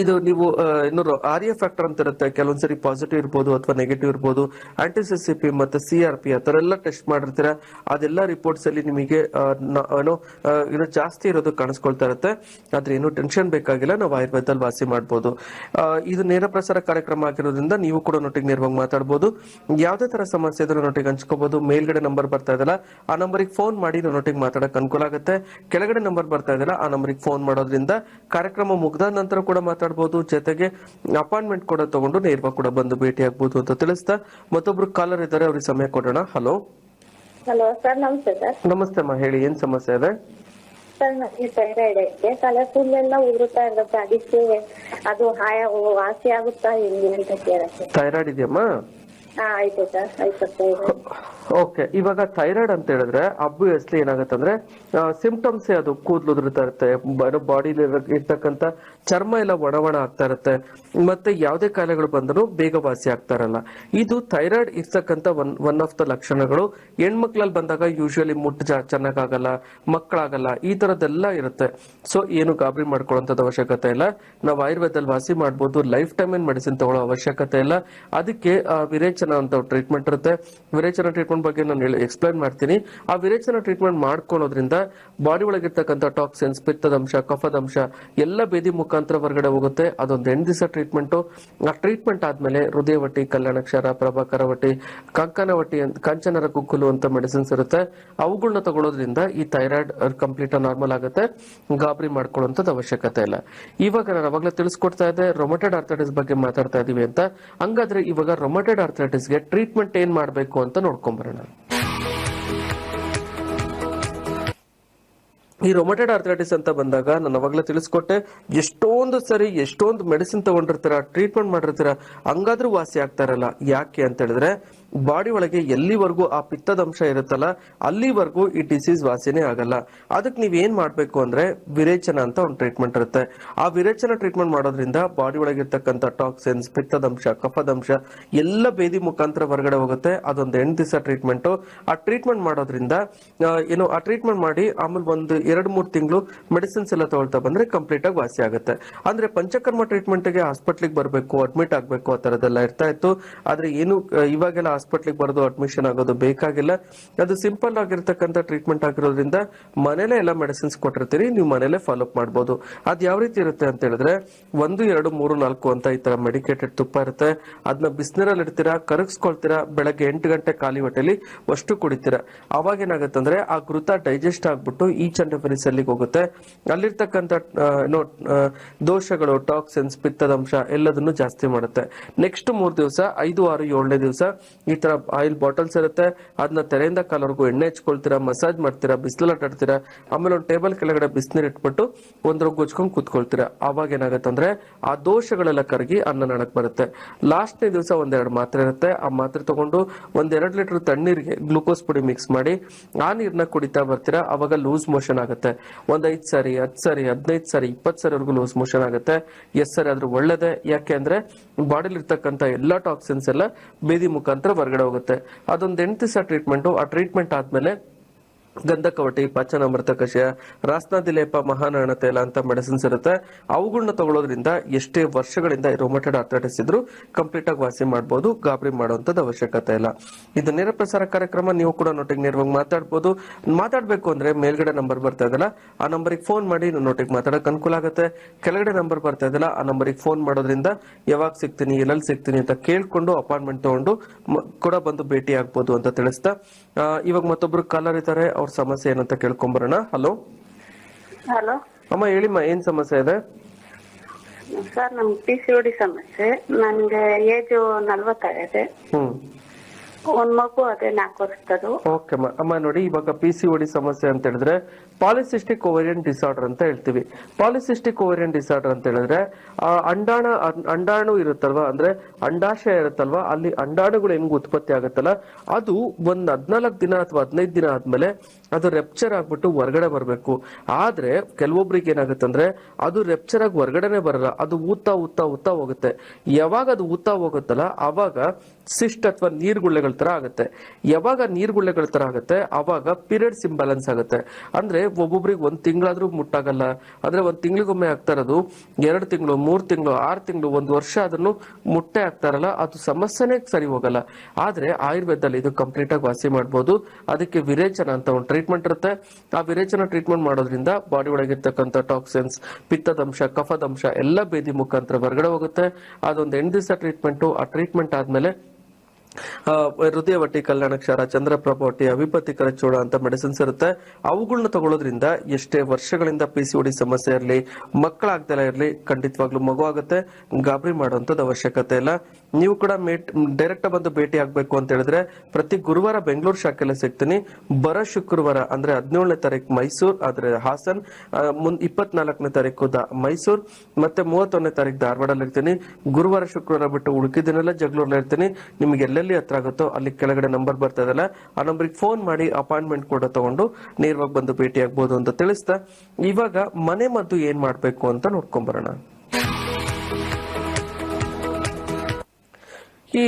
ಇದು ನೀವು ಏನು ಆರ್ಯ ಫ್ಯಾಕ್ಟರ್ ಅಂತ ಇರುತ್ತೆ. ಕೆಲವೊಂದ್ಸರಿ ಪಾಸಿಟಿವ್ ಇರ್ಬೋದು ಅಥವಾ ನೆಗೆಟಿವ್ ಇರ್ಬೋದು. ಆಂಟಿಸಿಸಿಪಿ ಮತ್ತೆ ಸಿ ಆರ್ ಪಿ ಆ ಎಲ್ಲ ಟೆಸ್ಟ್ ಮಾಡಿರ್ತೀರ. ಅದೆಲ್ಲ ರಿಪೋರ್ಟ್ಸ್ ಅಲ್ಲಿ ನಿಮಗೆ ಏನೋ ಆ, ಜಾಸ್ತಿ ಇರೋದು ಕಾಣಿಸ್ಕೊಳ್ತಾ ಇರುತ್ತೆ. ಆದ್ರೆ ಏನು ಟೆನ್ಷನ್ ಬೇಕಾಗಿಲ್ಲ. ನಾವು ಆಯುರ್ವೇದದಲ್ಲಿ ವಾಸಿ ಮಾಡ್ಬೋದು. ಇದು ನೇರ ಪ್ರಸಾರ ಕಾರ್ಯಕ್ರಮ ಆಗಿರೋದ್ರಿಂದ ನೀವು ಕೂಡ ನೋಟಿಗೆ ನೇರವಾಗಿ ಮಾತಾಡ್ಬೋದು. ಯಾವುದೇ ತರ ಸಮಸ್ಯೆ ಇದ್ರೂ ನೋಟಿಗೆ ಹಂಚ್ಕೋಬಹುದು ಮೇಲ್ಗಡೆ ನಂಬರ್ ಬರ್ತಾ ಇದೆಯಲ್ಲ ಆ ನಂಬರಿಗೆ ಫೋನ್ ಮಾಡಿ ನಾವು ನೋಟಿಗೆ ಮಾತಾಡಕ್ಕೆ ಅನುಕೂಲ ಆಗುತ್ತೆ. ಕೆಳಗಡೆ ನಂಬರ್ ಬರ್ತಾ ಇದೆಯಲ್ಲ ಆ ನಂಬರಿಗೆ ಫೋನ್ ಮಾಡೋದ್ರಿಂದ ಕಾರ್ಯಕ್ರಮ ಮುಗ್ದ ನಂತರ ಕೂಡ ಮಾತಾಡ್ಬೋದು ಜೊತೆಗೆ ಅಪಾಯಿಂಟ್ಮೆಂಟ್ ಕೂಡ ತಗೊಂಡು ನೇರವಾಗಿ ಕೂಡ ಬಂದು ಭೇಟಿ ಆಗ್ಬೋದು ಅಂತ ತಿಳಿಸ್ತಾ ಮತ್ತೊಬ್ರು ಕಾಲರ್ ಇದ್ದಾರೆ ಅವ್ರಿಗೆ ಸಮಯ ಕೊಡೋಣ. ಹಲೋ ಹಲೋ ಸರ್ ನಮಸ್ತೆ ಸರ್ ನಮಸ್ತೆ ಅಮ್ಮ ಹೇಳಿ ಏನ್ ಸಮಸ್ಯೆ ಇದೆ? ಸರ್ ನನಗೆ ಥೈರಾಯ್ಡ್ ಐತೆ ತಲೆ ಕೂದಲೆಲ್ಲ ಉದುರುತ್ತಾ ಇರುತ್ತೆ ಅದಕ್ಕೆ ಅದು ಹಾಯ ವಾಸಿ ಆಗುತ್ತಾ ಹೆಂಗೆ ಅಂತ ಕೇಳಕ್ಕೆ. ಥೈರಾಯ್ಡ್ ಇದೆಯಮ್ಮ? ಹಾ ಆಯ್ತು ಸರ್ ಐವತ್ತೈದು ಓಕೆ, ಇವಾಗ ಥೈರಾಯ್ಡ್ ಅಂತ ಹೇಳಿದ್ರೆ ಅಬ್ವಿಯಸ್ಲಿ ಏನಾಗುತ್ತೆ ಅಂದ್ರೆ ಸಿಂಪ್ಟಮ್ಸ್ ಅದು ಕೂದಲು ಉದುರ್ತಾ ಇರುತ್ತೆ ಬಾಡಿಲಿ ಇರ್ತಕ್ಕಂಥ ಚರ್ಮ ಎಲ್ಲ ಒಣ ಒಣ ಆಗ್ತಾ ಇರುತ್ತೆ, ಮತ್ತೆ ಯಾವುದೇ ಕಾಯಿಲೆಗಳು ಬಂದರೂ ಬೇಗ ವಾಸಿ ಆಗ್ತಾ ಇರಲ್ಲ. ಇದು ಥೈರಾಯ್ಡ್ ಇರ್ತಕ್ಕಂಥ ಒನ್ ಒನ್ ಆಫ್ ದ ಲಕ್ಷಣಗಳು. ಹೆಣ್ಮಕ್ಳಲ್ಲಿ ಬಂದಾಗ ಯೂಶುವಲಿ ಮುಟ್ಟು ಚೆನ್ನಾಗಾಗಲ್ಲ, ಮಕ್ಕಳಾಗಲ್ಲ, ಈ ತರದೆಲ್ಲ ಇರುತ್ತೆ. ಸೊ ಏನು ಗಾಬರಿ ಮಾಡ್ಕೊಳ್ಳೋಂಥದ್ದು ಅವಶ್ಯಕತೆ ಇಲ್ಲ. ನಾವು ಆಯುರ್ವೇದದಲ್ಲಿ ವಾಸಿ ಮಾಡ್ಬೋದು, ಲೈಫ್ ಟೈಮ್ ಏನ್ ಮೆಡಿಸಿನ್ ತಗೊಳ್ಳೋ ಅವಶ್ಯಕತೆ ಇಲ್ಲ. ಅದಕ್ಕೆ ವಿರೇಚನ ಅಂತ ಟ್ರೀಟ್ಮೆಂಟ್ ಇರುತ್ತೆ. ವಿರೇಚನ ಟ್ರೀಟ್ಮೆಂಟ್ ಬಗ್ಗೆ ನಾನು ಹೇಳಿ ಎಕ್ಸ್ಪ್ಲೈನ್ ಮಾಡ್ತೀನಿ. ಆ ವಿರೇಚನ ಟ್ರೀಟ್ಮೆಂಟ್ ಮಾಡ್ಕೊಳ್ಳೋದ್ರಿಂದ ಬಾಡಿ ಒಳಗಿರ್ತಕ್ಕಂಥ ಟಾಕ್ಸಿನ್ಸ್ ಪಿತ್ತದಂಶ, ಕಫದಂಶ ಎಲ್ಲ ಬೇದಿ ಮುಖಾಂತರ ಹೊರಗಡೆ ಹೋಗುತ್ತೆ. ಅದೊಂದು ಎಂಟು ದಿವಸ ಟ್ರೀಟ್ಮೆಂಟು ಆ ಟ್ರೀಟ್ಮೆಂಟ್ ಆದ್ಮೇಲೆ ಹೃದಯವಟ್ಟಿ ಕಲ್ಯಾಣಕ್ಷರ, ಪ್ರಭಾಕರವಟಿ ಕಂಕನವಟ್ಟಿ ಅಂತ, ಕಾಂಚನರ ಕುಕ್ಕುಲು ಅಂತ ಮೆಡಿಸಿನ್ಸ್ ಇರುತ್ತೆ. ಅವುಗಳನ್ನ ತಗೊಳ್ಳೋದ್ರಿಂದ ಈ ಥೈರಾಯ್ಡ್ ಕಂಪ್ಲೀಟ್ ನಾರ್ಮಲ್ ಆಗುತ್ತೆ. ಗಾಬರಿ ಮಾಡ್ಕೊಳ್ಳೋಂಥದ್ದು ಅವಶ್ಯಕತೆ ಇಲ್ಲ. ಇವಾಗ ನಾನು ಅವಾಗಲೇ ತಿಳಿಸ್ಕೊಡ್ತಾ ಇದ್ದೆ ರೊಮಟೆಡ್ ಆರ್ಥರೈಟಿಸ್ ಬಗ್ಗೆ ಮಾತಾಡ್ತಾ ಇದೀವಿ ಅಂತ. ಹಂಗಾದ್ರೆ ಇವಾಗ ರೊಮಟೆಡ್ ಆರ್ಥರೈಟಿಸ್ಗೆ ಟ್ರೀಟ್ಮೆಂಟ್ ಏನ್ ಮಾಡಬೇಕು ಅಂತ ಈ ರೊಮಟೆಡ್ ಆರ್ಥರೈಟಿಸ್ ಅಂತ ಬಂದಾಗ ನಾನು ಅವಾಗಲೇ ತಿಳಿಸ್ಕೊಟ್ಟೆ, ಎಷ್ಟೊಂದು ಸರಿ ಎಷ್ಟೊಂದು ಮೆಡಿಸಿನ್ ತಗೊಂಡಿರ್ತೀರ ಟ್ರೀಟ್ಮೆಂಟ್ ಮಾಡಿರ್ತೀರ, ಹಂಗಾದ್ರೂ ವಾಸಿ ಆಗ್ತಾ ಇರಲ್ಲ. ಯಾಕೆ ಅಂತ ಹೇಳಿದ್ರೆ ಬಾಡಿ ಒಳಗೆ ಎಲ್ಲಿವರೆಗೂ ಆ ಪಿತ್ತದಂಶ ಇರುತ್ತಲ್ಲ, ಅಲ್ಲಿವರೆಗೂ ಈ ಡಿಸೀಸ್ ವಾಸಿನೇ ಆಗಲ್ಲ. ಅದಕ್ಕೆ ನೀವು ಏನ್ ಮಾಡ್ಬೇಕು ಅಂದ್ರೆ ವಿರೇಚನ ಅಂತ ಒಂದು ಟ್ರೀಟ್ಮೆಂಟ್ ಇರುತ್ತೆ. ಆ ವಿರೇಚನ ಟ್ರೀಟ್ಮೆಂಟ್ ಮಾಡೋದ್ರಿಂದ ಬಾಡಿ ಒಳಗಿರ್ತಕ್ಕಂಥ ಟಾಕ್ಸಿನ್ಸ್ ಪಿತ್ತದಂಶ ಕಫದಂಶ ಎಲ್ಲ ಬೇದಿ ಮುಖಾಂತರ ಹೊರಗಡೆ ಹೋಗುತ್ತೆ. ಅದೊಂದು ಎಂಟು ದಿವಸ ಟ್ರೀಟ್ಮೆಂಟ್ ಆ ಟ್ರೀಟ್ಮೆಂಟ್ ಮಾಡೋದ್ರಿಂದ ಏನು, ಆ ಟ್ರೀಟ್ಮೆಂಟ್ ಮಾಡಿ ಆಮೇಲೆ ಒಂದು ಎರಡು ಮೂರು ತಿಂಗಳು ಮೆಡಿಸಿನ್ಸ್ ಎಲ್ಲ ತಗೊಳ್ತಾ ಬಂದ್ರೆ ಕಂಪ್ಲೀಟ್ ಆಗಿ ವಾಸಿ ಆಗುತ್ತೆ. ಅಂದ್ರೆ ಪಂಚಕರ್ಮ ಟ್ರೀಟ್ಮೆಂಟ್ಗೆ ಹಾಸ್ಪಿಟ್ಲಿಗೆ ಬರಬೇಕು ಅಡ್ಮಿಟ್ ಆಗಬೇಕು ಆ ತರದೆಲ್ಲ ಇರ್ತಾ ಇತ್ತು. ಆದ್ರೆ ಏನು ಇವಾಗೆಲ್ಲ ಹಾಸ್ಪಿಟ್ಲಿಗೆ ಬರೋದು ಅಡ್ಮಿಷನ್ ಆಗೋದು ಬೇಕಾಗಿಲ್ಲ. ಅದು ಸಿಂಪಲ್ ಆಗಿರ್ತಕ್ಕಂಥ ಟ್ರೀಟ್ಮೆಂಟ್ ಆಗಿರೋದ್ರಿಂದ ಮನೇಲೆ ಎಲ್ಲ ಮೆಡಿಸಿನ್ಸ್ ಕೊಟ್ಟಿರ್ತೀರಿ, ನೀವು ಮನೇಲೆ ಫಾಲೋಅಪ್ ಮಾಡ್ಬೋದು. ಅದು ಯಾವ ರೀತಿ ಇರುತ್ತೆ ಅಂತ ಹೇಳಿದ್ರೆ, ಒಂದು, ಎರಡು, ಮೂರು, ನಾಲ್ಕು ಅಂತ ಈ ತರ ಮೆಡಿಕೇಟೆಡ್ ತುಪ್ಪ ಇರುತ್ತೆ. ಅದನ್ನ ಬಿಸಿನೀರಲ್ಲಿ ಇಡ್ತೀರಾ, ಕರಗಿಸ್ಕೊಳ್ತೀರಾ, ಬೆಳಗ್ಗೆ ಎಂಟು ಗಂಟೆ ಖಾಲಿ ಹೊಟ್ಟೆಲಿ ಅಷ್ಟು ಕುಡಿತೀರಾ. ಅವಾಗ ಏನಾಗುತ್ತೆ ಅಂದ್ರೆ ಆ ಕೃತ ಡೈಜೆಸ್ಟ್ ಆಗ್ಬಿಟ್ಟು ಈ ಅಂಡ್ ಅಲ್ಲಿಗೆ ಹೋಗುತ್ತೆ. ಅಲ್ಲಿರ್ತಕ್ಕಂಥ ಏನೋ ದೋಷಗಳು ಟಾಕ್ಸಿನ್ಸ್ ಪಿತ್ತದಂಶ ಎಲ್ಲದನ್ನು ಜಾಸ್ತಿ ಮಾಡುತ್ತೆ. ನೆಕ್ಸ್ಟ್ ಮೂರು ದಿವಸ, ಐದು, ಆರು, ಏಳನೇ ದಿವಸ ಈ ತರ ಆಯಿಲ್ ಬಾಟಲ್ಸ್ ಇರುತ್ತೆ. ಅದನ್ನ ತೆರೆಯಿಂದ ಕಾಲವರೆಗೂ ಎಣ್ಣೆ ಹಚ್ಕೊಳ್ತೀರಾ ಮಸಾಜ್ ಮಾಡ್ತೀರಾ, ಬಿಸಿಲಲ್ಲಿ ಆಟಾಡ್ತೀರಾ ಆಮೇಲೆ ಒಂದು ಟೇಬಲ್ ಕೆಳಗಡೆ ಬಿಸಿನೀರು ಇಟ್ಬಿಟ್ಟು ಒಂದ್ರ ಗುಚ್ಕೊಂಡು ಕುತ್ಕೊಳ್ತೀರಾ. ಅವಾಗ ಏನಾಗುತ್ತೆ ಅಂದ್ರೆ ಆ ದೋಷಗಳೆಲ್ಲ ಕರಗಿ ಅನ್ನ ನಡಕ್ ಬರುತ್ತೆ. ಲಾಸ್ಟ್ನೇ ದಿವಸ ಒಂದೆರಡು ಮಾತ್ರೆ ಇರುತ್ತೆ. ಆ ಮಾತ್ರೆ ತಗೊಂಡು ಒಂದೆರಡು ಲೀಟರ್ ತಣ್ಣೀರಿಗೆ ಗ್ಲೂಕೋಸ್ ಪುಡಿ ಮಿಕ್ಸ್ ಮಾಡಿ ಆ ನೀರ್ನ ಕುಡಿತಾ ಬರ್ತೀರಾ ಅವಾಗ ಲೂಸ್ ಮೋಷನ್ ಆಗುತ್ತೆ. ಒಂದ್ ಐದ್ ಸಾರಿ, ಹತ್ತು ಸಾರಿ, ಹದಿನೈದು ಸಾರಿ, ಇಪ್ಪತ್ತು ಸಾರಿವರೆಗೂ ಲೂಸ್ ಮೋಷನ್ ಆಗುತ್ತೆ. ಎಸ್ ಸರಿ, ಆದ್ರೂ ಒಳ್ಳೇದೇ? ಯಾಕೆ ಅಂದ್ರೆ ಬಾಡಿಲಿ ಇರ್ತಕ್ಕಂಥ ಎಲ್ಲಾ ಟಾಕ್ಸಿನ್ಸ್ ಎಲ್ಲ ಬೇದಿ ಮುಖಾಂತರ ಹೊರಗಡೆ ಹೋಗುತ್ತೆ. ಅದೊಂದು ಎಂಟು ದಿವಸ ಟ್ರೀಟ್ಮೆಂಟ್ ಆ ಟ್ರೀಟ್ಮೆಂಟ್ ಆದ್ಮೇಲೆ ಗಂಧಕವಟಿ ಪಚನಾಮೃತ ಕಷಾಯ ರಾಸ್ನಾದಿಲೇಪ ಮಹಾನಾಣ ತೈಲ ಅಂತ ಮೆಡಿಸಿನ್ಸ್ ಇರುತ್ತೆ. ಅವುಗಳನ್ನ ತಗೊಳ್ಳೋದ್ರಿಂದ ಎಷ್ಟೇ ವರ್ಷಗಳಿಂದ ರೋಮಟೆಡ್ ಆರ್ಥರೈಟಿಸ್ ಇದ್ರು ಕಂಪ್ಲೀಟ್ ಆಗಿ ವಾಸಿ ಮಾಡಬಹುದು ಗಾಬರಿ ಮಾಡುವಂತದ್ದು ಅವಶ್ಯಕತೆ ಇಲ್ಲ. ಇದು ನೇರ ಪ್ರಸಾರ ಕಾರ್ಯಕ್ರಮ, ನೀವು ಕೂಡ ನೋಟಿಗೆ ನೇರವಾಗಿ ಮಾತಾಡಬಹುದು ಮಾತಾಡಬೇಕು ಅಂದ್ರೆ ಮೇಲ್ಗಡೆ ನಂಬರ್ ಬರ್ತಾ ಇದಲ್ಲ ಆ ನಂಬರಿಗೆ ಫೋನ್ ಮಾಡಿ ನೋಟಿಗೆ ಮಾತಾಡಕ್ಕೆ ಅನುಕೂಲ ಆಗುತ್ತೆ. ಕೆಳಗಡೆ ನಂಬರ್ ಬರ್ತಾ ಇದಲ್ಲ ಆ ನಂಬರಿಗೆ ಫೋನ್ ಮಾಡೋದ್ರಿಂದ ಯಾವಾಗ ಸಿಗ್ತೀನಿ, ಎಲ್ಲೆಲ್ಲಿ ಸಿಗ್ತೀನಿ ಅಂತ ಕೇಳ್ಕೊಂಡು ಅಪಾಯಿಂಟ್ಮೆಂಟ್ ತಗೊಂಡು ಕೂಡ ಬಂದು ಭೇಟಿ ಆಗ್ಬೋದು ಅಂತ ತಿಳಿಸ್ತಾ. ಇವಾಗ ಮತ್ತೊಬ್ರು ಕಾಲರ್ ಇದ್ದಾರೆ ಅವ್ರ ಸಮಸ್ಯೆ ಏನಂತ ಕೇಳ್ಕೊಂಬರೋಣ. ಹಲೋ ಹಲೋ ಅಮ್ಮ ಹೇಳಿಮ್ಮ ಏನ್ ಸಮಸ್ಯೆ ಇದೆ? ಸರ್ ನಮ್ಗೆ ಪಿ ಸಿ ಡಿ ಸಮಸ್ಯೆ. ನನ್ಗೆ ಏಜ್ ನಲ್ವತ್ತಾಗಿದೆ. ಹ್ಮ್. ಒಂದ್ ಮಗು ಅದೇ ನಾಲ್ಕು ವರ್ಷದ್ದು. ಓಕೆ ಅಮ್ಮ ಅಮ್ಮ ನೋಡಿ ಇವಾಗ ಪಿ ಸಿ ಓಡಿ ಸಮಸ್ಯೆ ಅಂತ ಹೇಳಿದ್ರೆ ಪಾಲಿಸಿಸ್ಟಿಕ್ ಓವರಿಯನ್ ಡಿಸಾರ್ಡರ್ ಅಂತ ಹೇಳ್ತೀವಿ. ಪಾಲಿಸಿಸ್ಟಿಕ್ ಓವರಿಯನ್ ಡಿಸಾರ್ಡರ್ ಅಂತ ಹೇಳಿದ್ರೆ ಆ ಅಂಡಾಣ ಅಂಡಾಣು ಇರುತ್ತಲ್ವಾ ಅಂದ್ರೆ ಅಂಡಾಶಯ ಇರುತ್ತಲ್ವಾ ಅಲ್ಲಿ ಅಂಡಾಣುಗಳು ಹೆಂಗ್ ಉತ್ಪತ್ತಿ ಆಗುತ್ತಲ್ಲ ಅದು ಒಂದ್ ಹದ್ನಾಲ್ಕು ದಿನ ಅಥವಾ ಹದಿನೈದು ದಿನ ಆದ್ಮೇಲೆ ಅದು ರೆಪ್ಚರ್ ಆಗ್ಬಿಟ್ಟು ಹೊರಗಡೆ ಬರಬೇಕು. ಆದ್ರೆ ಕೆಲವೊಬ್ರಿಗೆ ಏನಾಗುತ್ತೆ ಅಂದ್ರೆ ಅದು ರೆಪ್ಚರ್ ಆಗಿ ಹೊರಗಡೆನೆ ಬರಲ್ಲ ಅದು ಊತ ಊತ ಊತ ಹೋಗುತ್ತೆ. ಯಾವಾಗ ಅದು ಊತ ಹೋಗುತ್ತಲ್ಲ ಅವಾಗ ಸಿಸ್ಟ್ ಅಥವಾ ನೀರ್ಗುಳ್ಳೆಗಳ ತರ ಆಗುತ್ತೆ. ಯಾವಾಗ ನೀರ್ಗುಳ್ಳೆಗಳ ಥರ ಆಗುತ್ತೆ ಆವಾಗ ಪೀರಿಯಡ್ಸ್ ಇಂಬ್ಯಾಲೆನ್ಸ್ ಆಗುತ್ತೆ. ಅಂದರೆ ಒಬ್ಬೊಬ್ರಿಗೆ ಒಂದ್ ತಿಂಗಳಾದರೂ ಮುಟ್ಟಾಗಲ್ಲ. ಅಂದ್ರೆ ಒಂದ್ ತಿಂಗಳಿಗೊಮ್ಮೆ ಆಗ್ತಾ ಇರೋದು, ಎರಡು ತಿಂಗಳು, ಮೂರು ತಿಂಗಳು, ಆರು ತಿಂಗಳು, ಒಂದು ವರ್ಷ ಅದನ್ನು ಮುಟ್ಟೆ ಆಗ್ತಾ ಇರಲ್ಲ, ಅದು ಸಮಸ್ಯೆನೇ ಸರಿ ಹೋಗಲ್ಲ. ಆದರೆ ಆಯುರ್ವೇದದಲ್ಲಿ ಇದು ಕಂಪ್ಲೀಟಾಗಿ ವಾಸಿ ಮಾಡ್ಬೋದು. ಅದಕ್ಕೆ ವಿರೇಚನ ಅಂತ ಒಂದು ಟ್ರೀಟ್ಮೆಂಟ್ ಇರುತ್ತೆ. ಆ ವಿರೇಚನ ಟ್ರೀಟ್ಮೆಂಟ್ ಮಾಡೋದ್ರಿಂದ ಬಾಡಿ ಒಳಗಿರ್ತಕ್ಕಂಥ ಟಾಕ್ಸಿನ್ಸ್ ಪಿತ್ತದಂಶ, ಕಫದಂಶ, ಎಲ್ಲ ಬೇದಿ ಮುಖಾಂತರ ಹೊರಗಡೆ ಹೋಗುತ್ತೆ. ಅದೊಂದು ಎಂಟು ದಿವಸ ಟ್ರೀಟ್ಮೆಂಟು ಆ ಟ್ರೀಟ್ಮೆಂಟ್ ಆದ್ಮೇಲೆ ಆ, ಹೃದಯವಟ್ಟಿ ಕಲ್ಯಾಣಕ್ಷಾರ ಚಂದ್ರಪ್ರಭವಟಿ ಅವಿಪತಿಕರ ಚೂಡ ಅಂತ ಮೆಡಿಸಿನ್ಸ್ ಇರುತ್ತೆ. ಅವುಗಳನ್ನ ತಗೊಳ್ಳೋದ್ರಿಂದ ಎಷ್ಟೇ ವರ್ಷಗಳಿಂದ ಪಿ ಸಿ ಒಡಿ ಸಮಸ್ಯೆ ಇರಲಿ ಮಕ್ಕಳಾಗ್ದೆಲ್ಲ ಇರಲಿ ಖಂಡಿತವಾಗ್ಲೂ ಮಗು ಆಗುತ್ತೆ. ಗಾಬರಿ ಮಾಡುವಂಥದ್ದು ಅವಶ್ಯಕತೆ ಇಲ್ಲ. ನೀವು ಕೂಡ ಮೇಟ್ ಡೈರೆಕ್ಟ್ ಬಂದು ಭೇಟಿ ಆಗ್ಬೇಕು ಅಂತ ಹೇಳಿದ್ರೆ ಪ್ರತಿ ಗುರುವಾರ ಬೆಂಗಳೂರು ಶಾಖೆಯಲ್ಲಿ ಸಿಗ್ತೀನಿ. ಬರ ಶುಕ್ರವಾರ ಅಂದ್ರೆ ಹದಿನೇಳನೇ ತಾರೀಕು ಮೈಸೂರು, ಆದ್ರೆ ಹಾಸನ್ ಮುಂದ್ ಇಪ್ಪತ್ನಾಲ್ಕನೇ ತಾರೀಕು ಮೈಸೂರು, ಮತ್ತೆ ಮೂವತ್ತೊಂದನೇ ತಾರೀಕು ಧಾರವಾಡಲ್ಲಿ ಇರ್ತೀನಿ. ಗುರುವಾರ ಶುಕ್ರವಾರ ಬಿಟ್ಟು ಉಳುಕಿದಿನೆಲ್ಲ ಜಗಳೂರಲ್ಲಿ ಇರ್ತೀನಿ. ನಿಮ್ಗೆ ಎಲ್ಲೆಲ್ಲಿ ಹತ್ರ ಆಗುತ್ತೋ ಅಲ್ಲಿ ಕೆಳಗಡೆ ನಂಬರ್ ಬರ್ತಾ ಇದಲ್ಲ ಆ ನಂಬರ್ಗೆ ಫೋನ್ ಮಾಡಿ ಅಪಾಯಿಂಟ್ಮೆಂಟ್ ಕೂಡ ತಗೊಂಡು ನೇರವಾಗಿ ಬಂದು ಭೇಟಿ ಆಗ್ಬೋದು ಅಂತ ತಿಳಿಸ್ತಾ. ಇವಾಗ ಮನೆ ಮದ್ದು ಏನ್ ಮಾಡ್ಬೇಕು ಅಂತ ನೋಡ್ಕೊಂಬರೋಣ ಈ